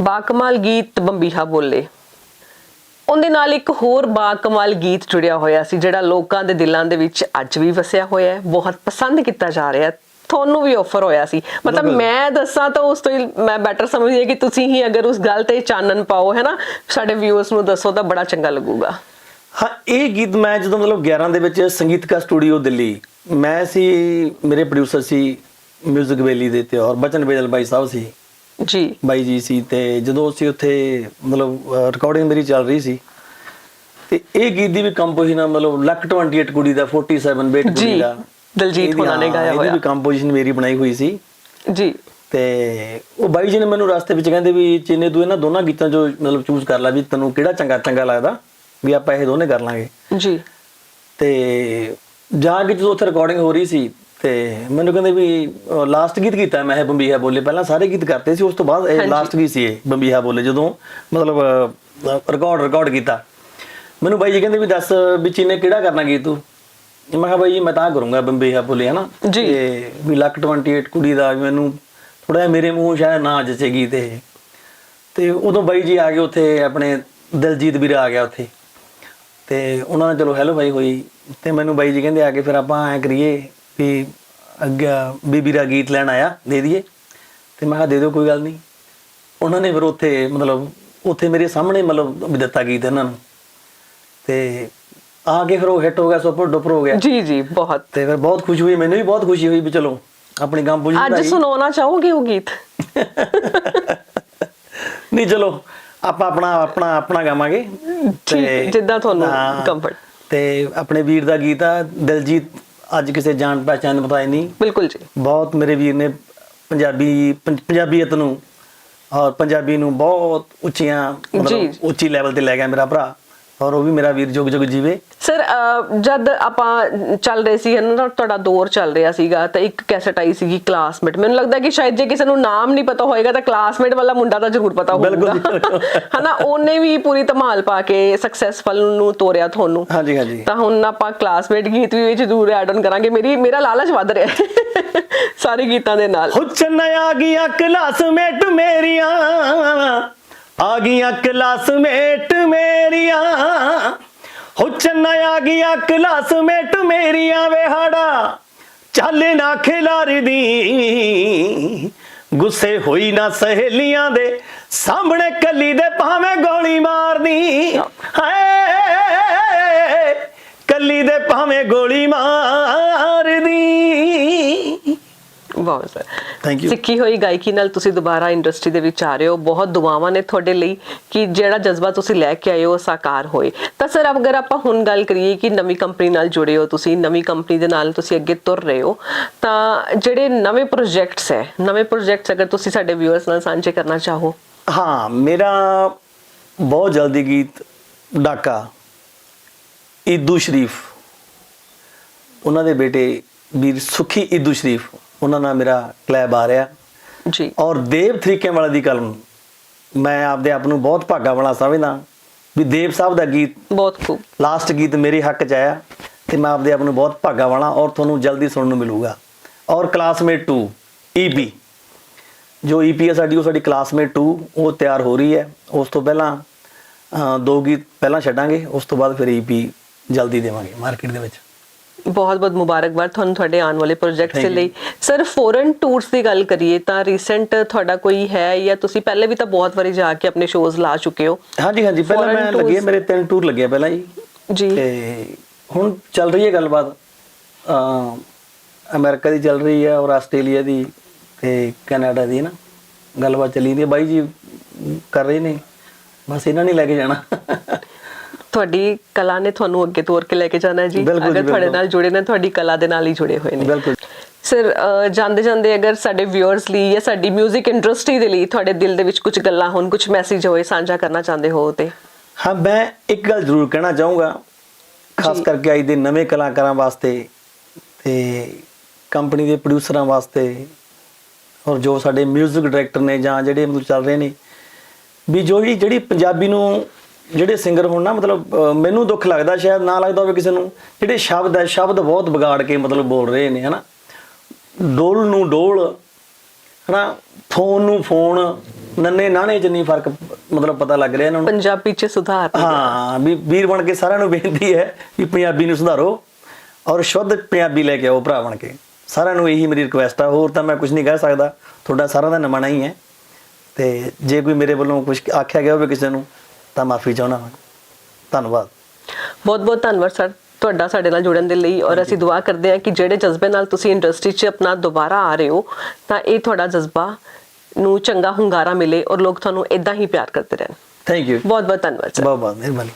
ਬਾਕਮਾਲ ਗੀਤ ਬੰਬੀਹਾ ਬੋਲੇ। ਉਹਦੇ ਨਾਲ ਇੱਕ ਹੋਰ ਬਾਕਮਾਲ ਗੀਤ ਜੁੜਿਆ ਹੋਇਆ ਸੀ ਜਿਹੜਾ ਲੋਕਾਂ ਦੇ ਦਿਲਾਂ ਦੇ ਵਿੱਚ ਅੱਜ ਵੀ ਵਸਿਆ ਹੋਇਆ ਹੈ ਬਹੁਤ ਪਸੰਦ ਕੀਤਾ ਜਾ ਰਿਹਾ ਹੈ। ਤੁਹਾਨੂੰ ਵੀ ਆਫਰ ਹੋਇਆ ਸੀ। ਮਤਲਬ। ਮੈਂ ਦੱਸਾਂ ਤਾਂ ਉਸ ਤੋਂ ਹੀ ਮੈਂ ਬੈਟਰ ਸਮਝਦੀ ਹਾਂ ਕਿ ਤੁਸੀਂ ਹੀ ਅਗਰ ਉਸ ਗੱਲ ਤੇ ਚਾਨਣ ਪਾਓ ਹੈ ਨਾ? ਸਾਡੇ ਵਿਊਅਰਸ ਨੂੰ ਦੱਸੋ ਤਾਂ ਬੜਾ ਚੰਗਾ ਲੱਗੂਗਾ।
ਹਾਂ ਇਹ ਗੀਤ ਮੈਂ ਜਦੋਂ ਮਤਲਬ 11 ਦੇ ਵਿੱਚ ਸੰਗੀਤਕਾ ਸਟੂਡੀਓ ਦਿੱਲੀ ਮੈਂ ਸੀ ਮੇਰੇ ਪ੍ਰੋਡਿਊਸਰ ਸੀ 뮤직 ਵੈਲੀ ਦੇ ਤੇ ਔਰ ਬਚਨ ਬੇਦਲ ਬਾਈ ਸਾਹਿਬ ਸੀ।
ਜੀ।
ਬਾਈ ਜੀ ਸੀ ਤੇ ਜਦੋਂ ਅਸੀਂ ਉੱਥੇ ਮਤਲਬ ਰਿਕਾਰਡਿੰਗ ਮੇਰੀ ਚੱਲ ਰਹੀ ਸੀ ਤੇ ਇਹ ਗੀਤ ਦੀ ਵੀ ਕੰਪੋਜੀਸ਼ਨ ਮਤਲਬ ਲੱਕ 28 ਕੁੜੀ ਦਾ 47 ਬੇਟ ਕੁੜੀ ਦਾ।
ਦਲਜੀਤ
ਇਹਦੀ-
ਹੋਣਾ ਨੇ ਗਾਇਆ
ਇਹਦੀ
ਹੋਇਆ।
ਵੀ ਕੰਪੋਜੀਸ਼ਨ ਮੇਰੀ ਬਣਾਈ ਹੋਈ ਸੀ।
ਜੀ।
ਤੇ ਉਹ ਬਾਈ ਜੀ ਨੇ ਮੈਨੂੰ ਰਸਤੇ ਵਿੱਚ ਕਹਿੰਦੇ ਵੀ ਚੀਨੇ ਤੂੰ ਇਹਨਾਂ ਦੋਨਾਂ ਗੀਤਾਂ ਚੋਂ ਮਤਲਬ ਚੂਜ਼ ਕਰ ਲੈ ਵੀ ਤੈਨੂੰ ਕਿਹੜਾ ਚੰਗਾ ਚੰਗਾ ਲੱਗਦਾ ਵੀ ਆਪਾਂ ਇਹ ਦੋਨੇ ਕਰ ਲਾਂਗੇ।
ਜੀ।
ਤੇ ਜਾ ਕੇ ਜਦੋਂ ਉੱਥੇ ਰਿਕਾਰਡਿੰਗ ਹੋ ਰਹੀ ਸੀ ਤੇ ਮੈਨੂੰ ਕਹਿੰਦੇ ਵੀ ਲਾਸਟ ਗੀਤ ਕੀਤਾ ਮੈਂ ਇਹ ਬੰਬੀਹਾ ਬੋਲੇ। ਪਹਿਲਾਂ ਸਾਰੇ ਗੀਤ ਕਰਤੇ ਸੀ ਉਸ ਤੋਂ ਬਾਅਦ ਇਹ ਲਾਸਟ ਗੀਤ ਸੀ ਇਹ ਬੰਬੀਹਾ ਬੋਲੇ ਜਦੋਂ ਮਤਲਬ ਰਿਕਾਰਡ ਰਿਕਾਰਡ ਕੀਤਾ। ਮੈਨੂੰ ਬਾਈ ਜੀ ਕਹਿੰਦੇ ਵੀ ਦੱਸ ਵੀ ਚੀਨੇ ਕਿਹੜਾ ਕਰਨਾ ਗੀਤ ਤੂੰ? ਮੈਂ ਕਿਹਾ ਜੀ ਮੈਂ ਤਾਂ ਕਰੂੰਗਾ ਬੰਬੀਹਾ ਬੋਲੇ ਹਨਾ?
ਜੀ।
ਤੇ ਵੀ ਲੱਕ 28 ਕੁੜੀ ਦਾ ਮੈਨੂੰ ਥੋੜਾ ਜਿਹਾ ਮੇਰੇ ਮੂੰਹ ਸ਼ਾਇਦ ਨਾ ਜਚੇ ਗੀਤ ਇਹ ਤੇ ਉਦੋਂ ਬਾਈ ਜੀ ਆ ਗਏ ਉੱਥੇ ਆਪਣੇ ਦਿਲਜੀਤ ਵੀਰ ਆ ਗਿਆ ਉੱਥੇ। ਤੇ ਉਹਨਾਂ ਨਾਲ ਚਲੋ ਹੈਲੋ ਬਾਈ ਹੋਈ। ਤੇ ਮੈਨੂੰ ਬਾਈ ਜੀ ਕਹਿੰਦੇ ਆ ਕੇ ਫਿਰ ਆਪਾਂ ਐ ਕਰੀਏ ਵੀ ਅੱਗੇ ਬੀਬੀ ਦਾ ਗੀਤ ਲੈਣ ਆਇਆ ਦੇ ਦਈਏ। ਤੇ ਮੈਂ ਕਿਹਾ ਦੇ ਦਿਓ ਕੋਈ ਗੱਲ ਨਹੀਂ। ਉਹਨਾਂ ਨੇ ਫਿਰ ਉੱਥੇ ਮਤਲਬ ਉੱਥੇ ਮੇਰੇ ਸਾਹਮਣੇ ਮਤਲਬ ਵੀ ਦਿੱਤਾ ਗੀਤ ਇਹਨਾਂ ਨੂੰ। ਤੇ ਆ ਕੇ ਫਿਰ ਉਹ ਹਿੱਟ ਹੋ ਗਿਆ ਸੁਪਰ ਡੁਪਰ ਹੋ ਗਿਆ।
ਜੀ ਜੀ ਬਹੁਤ।
ਤੇ ਫਿਰ ਬਹੁਤ ਖੁਸ਼ੀ ਹੋਈ ਮੈਨੂੰ ਵੀ ਬਹੁਤ ਖੁਸ਼ੀ ਹੋਈ ਵੀ ਚਲੋ ਆਪਣੀ ਗਮ ਪੁੱਜੀ
ਅੱਜ ਸੁਣਾਉਣਾ ਚਾਹੋਗੇ ਉਹ ਗੀਤ?
ਨਹੀਂ ਚਲੋ ਆਪਾਂ ਆਪਣਾ ਆਪਣਾ ਆਪਣਾ ਗਾਵਾਂਗੇ।
ਠੀਕ, ਜਿੱਦਾਂ ਤੁਹਾਨੂੰ comfort।
ਤੇ ਆਪਣੇ ਵੀਰ ਦਾ ਗੀਤ ਆ ਦਿਲਜੀਤ ਅੱਜ ਕਿਸੇ ਜਾਣ ਪਹਿਚਾਨ ਨੂੰ ਪਤਾ ਹੀ ਨਹੀਂ।
ਬਿਲਕੁਲ ਜੀ।
ਬਹੁਤ ਮੇਰੇ ਵੀਰ ਨੇ ਪੰਜਾਬੀ ਪੰਜ- ਪੰਜਾਬੀਅਤ ਨੂੰ ਔਰ ਪੰਜਾਬੀ ਨੂੰ ਬਹੁਤ ਉੱਚੀਆਂ। ਮਤਲਬ ਉੱਚੀ ਲੈਵਲ ਤੇ ਲੈ ਗਿਆ ਮੇਰਾ ਭਰਾ। ਔਰ ਉਹ ਵੀ ਮੇਰਾ ਵੀਰ ਜੁਗ ਜੁਗ ਜੀਵੇ।
ਸਰ ਜਦ ਆਪਾਂ ਚੱਲ ਰਹੇ ਸੀ ਨਾ ਤੁਹਾਡਾ ਦੌਰ ਚੱਲ ਰਿਹਾ ਸੀਗਾ ਤਾਂ ਇੱਕ ਕੈਸਟ ਆਈ ਸੀਗੀ ਕਲਾਸਮੇਟ ਮੈਨੂੰ ਲੱਗਦਾ ਕਿ ਸ਼ਾਇਦ ਜੇ ਕਿਸੇ ਨੂੰ ਨਾਮ ਨਹੀਂ ਪਤਾ ਹੋਏਗਾ ਤਾਂ ਕਲਾਸਮੇਟ ਵਾਲਾ ਮੁੰਡਾ ਤਾਂ ਜ਼ਰੂਰ ਪਤਾ ਹੋਊਗਾ। ਹਨਾ ਉਹਨੇ ਵੀ ਪੂਰੀ ਧਮਾਲ ਪਾ ਕੇ ਸਕਸੈਸਫੁਲ ਨੂੰ ਤੋਰਿਆ ਤੁਹਾਨੂੰ।
ਹਾਂਜੀ ਹਾਂਜੀ।
ਤਾਂ ਹੁਣ ਆਪਾਂ ਕਲਾਸਮੇਟ ਗੀਤ ਵੀ ਵਿੱਚ ਜ਼ਰੂਰ ਐਡ ਆਨ ਕਰਾਂਗੇ। ਮੇਰੀ ਮੇਰਾ ਲਾਲਚ ਵੱਧ ਰਿਹਾ ਹੈ ਸਾਰੇ ਗੀਤਾਂ ਦੇ ਨਾਲ।
ਹੁਚਨ ਆ ਗਈਆਂ ਕਲਾਸਮੇਟ ਮੇਰੀਆਂ। ਆ ਗਈਆਂ ਕਲਾਸਮੇਟ ਮੇਰੀਆਂ। ਹੁਚਨ ਆ ਗਈਆਂ ਕਲਾਸਮੇਟ ਮੇਰੀਆਂ ਵਿਹਾੜਾ ਚੱਲ ਨਾ ਖਿਲਾਰਦੀ। ਗੁੱਸੇ ਹੋਈ ਨਾ ਸਹੇਲੀਆਂ ਦੇ ਸਾਹਮਣੇ ਕੱਲੀ ਦੇ ਭਾਵੇਂ ਗੋਲੀ ਮਾਰਦੀ। ਹਾਏ, ਕੱਲੀ ਦੇ ਭਾਵੇਂ ਗੋਲੀ ਮਾਰਦੀ।
ਵਾਹ ਸਰ।
Thank you.
ਸਿੱਖੀ ਹੋਈ ਗਾਇਕੀ ਨਾਲ ਤੁਸੀਂ ਦੁਬਾਰਾ ਇੰਡਸਟਰੀ ਦੇ ਵਿੱਚ ਆ ਰਹੇ ਹੋ ਬਹੁਤ ਦੁਆਵਾਂ ਨੇ ਤੁਹਾਡੇ ਲਈ ਕਿ ਜਿਹੜਾ ਜਜ਼ਬਾ ਤੁਸੀਂ ਲੈ ਕੇ ਆਏ ਹੋ ਉਹ ਸਾਕਾਰ ਹੋਏ। ਤਾਂ ਸਰ ਅਗਰ ਆਪਾਂ ਹੁਣ ਗੱਲ ਕਰੀਏ ਕਿ ਨਵੀਂ ਕੰਪਨੀ ਨਾਲ ਜੁੜੇ ਹੋ ਤੁਸੀਂ ਨਵੀਂ ਕੰਪਨੀ ਦੇ ਨਾਲ ਤੁਸੀਂ ਅੱਗੇ ਤੁਰ ਰਹੇ ਹੋ ਤਾਂ ਜਿਹੜੇ ਨਵੇਂ ਪ੍ਰੋਜੈਕਟਸ ਹੈ ਨਵੇਂ ਪ੍ਰੋਜੈਕਟਸ ਅਗਰ ਤੁਸੀਂ ਸਾਡੇ ਵਿਊਅਰਸ ਨਾਲ ਸਾਂਝੇ ਕਰਨਾ ਚਾਹੋ।
ਹਾਂ ਮੇਰਾ ਬਹੁਤ ਜਲਦੀ ਗੀਤ ਡਾਕਾ ਈਦੂ ਸ਼ਰੀਫ। ਉਹਨਾਂ ਦੇ ਬੇਟੇ ਵੀਰ ਸੁਖੀ ਈਦੂ ਸ਼ਰੀਫ। ਉਹਨਾਂ ਨਾਲ ਮੇਰਾ ਕਲੈਬ ਆ ਰਿਹਾ।
ਜੀ।
ਔਰ ਦੇਵ ਤਰੀਕੇ ਵਾਲਾ ਦੀ ਕਲਮ ਮੈਂ ਆਪਦੇ ਆਪ ਨੂੰ ਬਹੁਤ ਭਾਗਾ ਵਾਲਾ ਸਮਝਦਾ ਵੀ ਦੇਵ ਸਾਹਿਬ ਦਾ ਗੀਤ
ਬਹੁਤ ਖੂਬ।
ਲਾਸਟ ਗੀਤ ਮੇਰੇ ਹੱਕ 'ਚ ਆਇਆ ਤੇ ਮੈਂ ਆਪਦੇ ਆਪ ਨੂੰ ਬਹੁਤ ਭਾਗਾ ਵਾਲਾ ਔਰ ਤੁਹਾਨੂੰ ਜਲਦੀ ਸੁਣਨ ਨੂੰ ਮਿਲੂਗਾ। ਔਰ ਕਲਾਸਮੇਟ 2 ਈਪੀ ਜੋ ਈਪੀ ਹੈ ਸਾਡੀ ਉਹ ਸਾਡੀ ਕਲਾਸਮੇਟ 2 ਉਹ ਤਿਆਰ ਹੋ ਰਹੀ ਹੈ। ਉਸ ਤੋਂ ਪਹਿਲਾਂ ਦੋ ਗੀਤ ਪਹਿਲਾਂ ਛੱਡਾਂਗੇ ਉਸ ਤੋਂ ਬਾਅਦ ਫਿਰ ਈਪੀ ਜਲਦੀ ਦੇਵਾਂਗੇ ਮਾਰਕੀਟ ਦੇ ਵਿੱਚ।
ਬਹੁਤ ਬਹੁਤ ਮੁਬਾਰਕਬਾਦ ਤੁਹਾਨੂੰ ਤੁਹਾਡੇ ਆਉਣ ਵਾਲੇ ਪ੍ਰੋਜੈਕਟਸ ਦੇ. ਲਈ। ਸਰ ਫੋਰਨ ਟੂਰਸ ਦੀ ਗੱਲ ਕਰੀਏ ਤਾਂ ਰੀਸੈਂਟ ਤੁਹਾਡਾ ਕੋਈ ਹੈ ਜਾਂ ਤੁਸੀਂ ਪਹਿਲੇ ਵੀ ਤਾਂ ਬਹੁਤ ਵਾਰੀ ਜਾ ਕੇ ਆਪਣੇ ਸ਼ੋਜ਼ ਲਾ ਚੁੱਕੇ ਹੋ?
ਹਾਂਜੀ ਹਾਂਜੀ। ਪਹਿਲਾਂ ਮੈਂ ਲੱਗੇ ਮੇਰੇ ਤਿੰਨ ਟੂਰ ਲੱਗੇ ਪਹਿਲਾਂ ਜੀ
ਜੀ।
ਤੇ ਹੁਣ ਚੱਲ ਰਹੀ ਹੈ ਗੱਲਬਾਤ। ਅ ਅਮਰੀਕਾ ਦੀ ਚੱਲ ਰਹੀ ਹੈ ਔਰ ਆਸਟ੍ਰੇਲੀਆ ਦੀ ਤੇ ਕੈਨੇਡਾ ਦੀ ਨਾ। ਗੱਲਬਾਤ ਚੱਲੀ ਦੀ ਬਾਈ ਜੀ ਕਰ ਰਹੇ ਨੇ। ਬਸ ਇਹਨਾਂ ਨੇ ਲੈ ਕੇ ਜਾਣਾ।
ਤੁਹਾਡੀ ਕਲਾ ਨੇ ਤੁਹਾਨੂੰ ਅੱਗੇ ਤੋਰ ਕੇ ਲੈ ਕੇ ਜਾਣਾ ਹੈ ਜੀ
ਬਿਲਕੁਲ ਜੀ,
ਅਗਰ ਤੁਹਾਡੇ
ਬਿਲਕੁਲ।
ਨਾਲ ਜੁੜੇ ਨੇ ਤੁਹਾਡੀ ਕਲਾ ਦੇ ਨਾਲ ਹੀ ਜੁੜੇ ਹੋਏ ਨੇ
ਬਿਲਕੁਲ
ਸਰ ਜਾਂਦੇ ਜਾਂਦੇ ਅਗਰ ਸਾਡੇ ਵਿਊਅਰਸ ਲਈ ਜਾਂ ਸਾਡੀ 뮤직 ਇੰਡਸਟਰੀ ਦੇ ਲਈ ਤੁਹਾਡੇ ਦਿਲ ਦੇ ਵਿੱਚ ਕੁਝ ਗੱਲਾਂ ਹੋਣ ਕੁਝ ਮੈਸੇਜ ਹੋਏ ਸਾਂਝਾ ਕਰਨਾ ਚਾਹੁੰਦੇ ਹੋ ਤੇ
ਹਾਂ ਮੈਂ ਇੱਕ ਗੱਲ ਜ਼ਰੂਰ ਕਹਿਣਾ ਚਾਹੂੰਗਾ ਖਾਸ
ਜੀ।
ਕਰਕੇ ਅੱਜ ਦੇ ਨਵੇਂ ਕਲਾਕਾਰਾਂ ਵਾਸਤੇ ਤੇ ਕੰਪਨੀ ਦੇ ਪ੍ਰੋਡਿਊਸਰਾਂ ਵਾਸਤੇ ਔਰ ਜੋ ਸਾਡੇ 뮤직 ਡਾਇਰੈਕਟਰ ਨੇ ਜਾਂ ਜਿਹੜੇ ਮਤਲਬ ਚੱਲ ਰਹੇ ਨੇ ਵੀ ਜੋ ਜਿਹੜੀ ਜਿਹੜੀ ਪੰਜਾਬੀ ਨੂੰ ਜਿਹੜੇ ਸਿੰਗਰ ਹੋਣ ਨਾ ਮਤਲਬ ਮੈਨੂੰ ਦੁੱਖ ਲੱਗਦਾ ਸ਼ਾਇਦ ਨਾ ਲੱਗਦਾ ਹੋਵੇ ਕਿਸੇ ਨੂੰ ਜਿਹੜੇ ਸ਼ਬਦ ਹੈ ਸ਼ਬਦ ਬਹੁਤ ਵਿਗਾੜ ਕੇ ਮਤਲਬ ਬੋਲ ਰਹੇ ਨੇ ਹਨਾ? ਡੋਲ ਨੂੰ ਡੋਲ ਹਨਾ? ਫੋਨ ਨੂੰ ਫੋਨ ਨੰਨੇ ਨਾਣੇ ਜਿੰਨੀ ਫ਼ਰਕ ਮਤਲਬ ਪਤਾ ਲੱਗ ਰਿਹਾ ਇਹਨਾਂ ਨੂੰ।
ਪੰਜਾਬੀ ਚ ਸੁਧਾਰ
ਹਾਂ ਵੀ ਵੀਰ ਬਣ ਕੇ ਸਾਰਿਆਂ ਨੂੰ ਬੇਨਤੀ ਹੈ ਵੀ ਪੰਜਾਬੀ ਨੂੰ ਸੁਧਾਰੋ ਔਰ ਸ਼ੁੱਧ ਪੰਜਾਬੀ ਲੈ ਕੇ ਆਓ ਭਰਾ ਬਣ ਕੇ। ਸਾਰਿਆਂ ਨੂੰ ਇਹੀ ਮੇਰੀ ਰਿਕੁਐਸਟ ਆ ਹੋਰ ਤਾਂ ਮੈਂ ਕੁਝ ਨਹੀਂ ਕਹਿ ਸਕਦਾ। ਤੁਹਾਡਾ ਸਾਰਿਆਂ ਦਾ ਨਮਣਾ ਹੀ ਹੈ। ਤੇ ਜੇ ਕੋਈ ਮੇਰੇ ਵੱਲੋਂ ਕੁਝ ਆਖਿਆ ਗਿਆ ਹੋਵੇ ਕਿਸੇ ਨੂੰ ਤਾਂ ਮਾਫੀ ਚਾਹੁੰਦਾ ਹਾਂ। ਧੰਨਵਾਦ।
ਬਹੁਤ ਬਹੁਤ ਧੰਨਵਾਦ ਸਰ। ਤੁਹਾਡਾ ਸਾਡੇ ਨਾਲ ਜੁੜਨ ਦੇ ਲਈ ਔਰ ਅਸੀਂ ਦੁਆ ਕਰਦੇ ਹਾਂ ਕਿ ਜਿਹੜੇ ਜਜ਼ਬੇ ਨਾਲ ਤੁਸੀਂ ਇੰਡਸਟਰੀ 'ਚ ਆਪਣਾ ਦੁਬਾਰਾ ਆ ਰਹੇ ਹੋ ਤਾਂ ਇਹ ਤੁਹਾਡਾ ਜਜ਼ਬਾ ਨੂੰ ਚੰਗਾ ਹੁੰਗਾਰਾ ਮਿਲੇ ਔਰ ਲੋਕ ਤੁਹਾਨੂੰ ਇਦਾਂ ਹੀ ਪਿਆਰ ਕਰਦੇ ਰਹਿਣ।
ਥੈਂਕ ਯੂ
ਬਹੁਤ ਬਹੁਤ ਧੰਨਵਾਦ ਸਰ।
ਬਹੁਤ ਬਹੁਤ ਮਿਹਰਬਾਨੀ।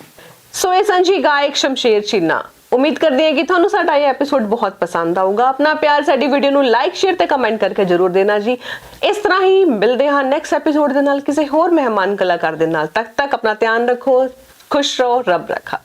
ਸੋ ਇਹ ਸੰਜੀ ਗਾਇਕ ਸ਼ਮਸ਼ੇਰ ਚੀਨਾ। ਉਮੀਦ ਕਰਦੀ ਹਾਂ ਕਿ ਤੁਹਾਨੂੰ ਸਾਡਾ ਇਹ ਐਪੀਸੋਡ ਬਹੁਤ ਪਸੰਦ ਆਊਗਾ ਆਪਣਾ ਪਿਆਰ ਸਾਡੀ ਵੀਡੀਓ ਨੂੰ ਲਾਈਕ ਸ਼ੇਅਰ ਤੇ ਕਮੈਂਟ ਕਰਕੇ ਜਰੂਰ ਦੇਣਾ ਜੀ ਇਸ ਤਰ੍ਹਾਂ ਹੀ ਮਿਲਦੇ ਹਾਂ ਨੈਕਸਟ ਐਪੀਸੋਡ ਦੇ ਨਾਲ ਕਿਸੇ ਹੋਰ ਮਹਿਮਾਨ ਕਲਾਕਾਰ ਦੇ ਨਾਲ ਤੱਕ ਤੱਕ ਆਪਣਾ ਧਿਆਨ ਰੱਖੋ ਖੁਸ਼ ਰਹੋ ਰੱਬ ਰੱਖਾ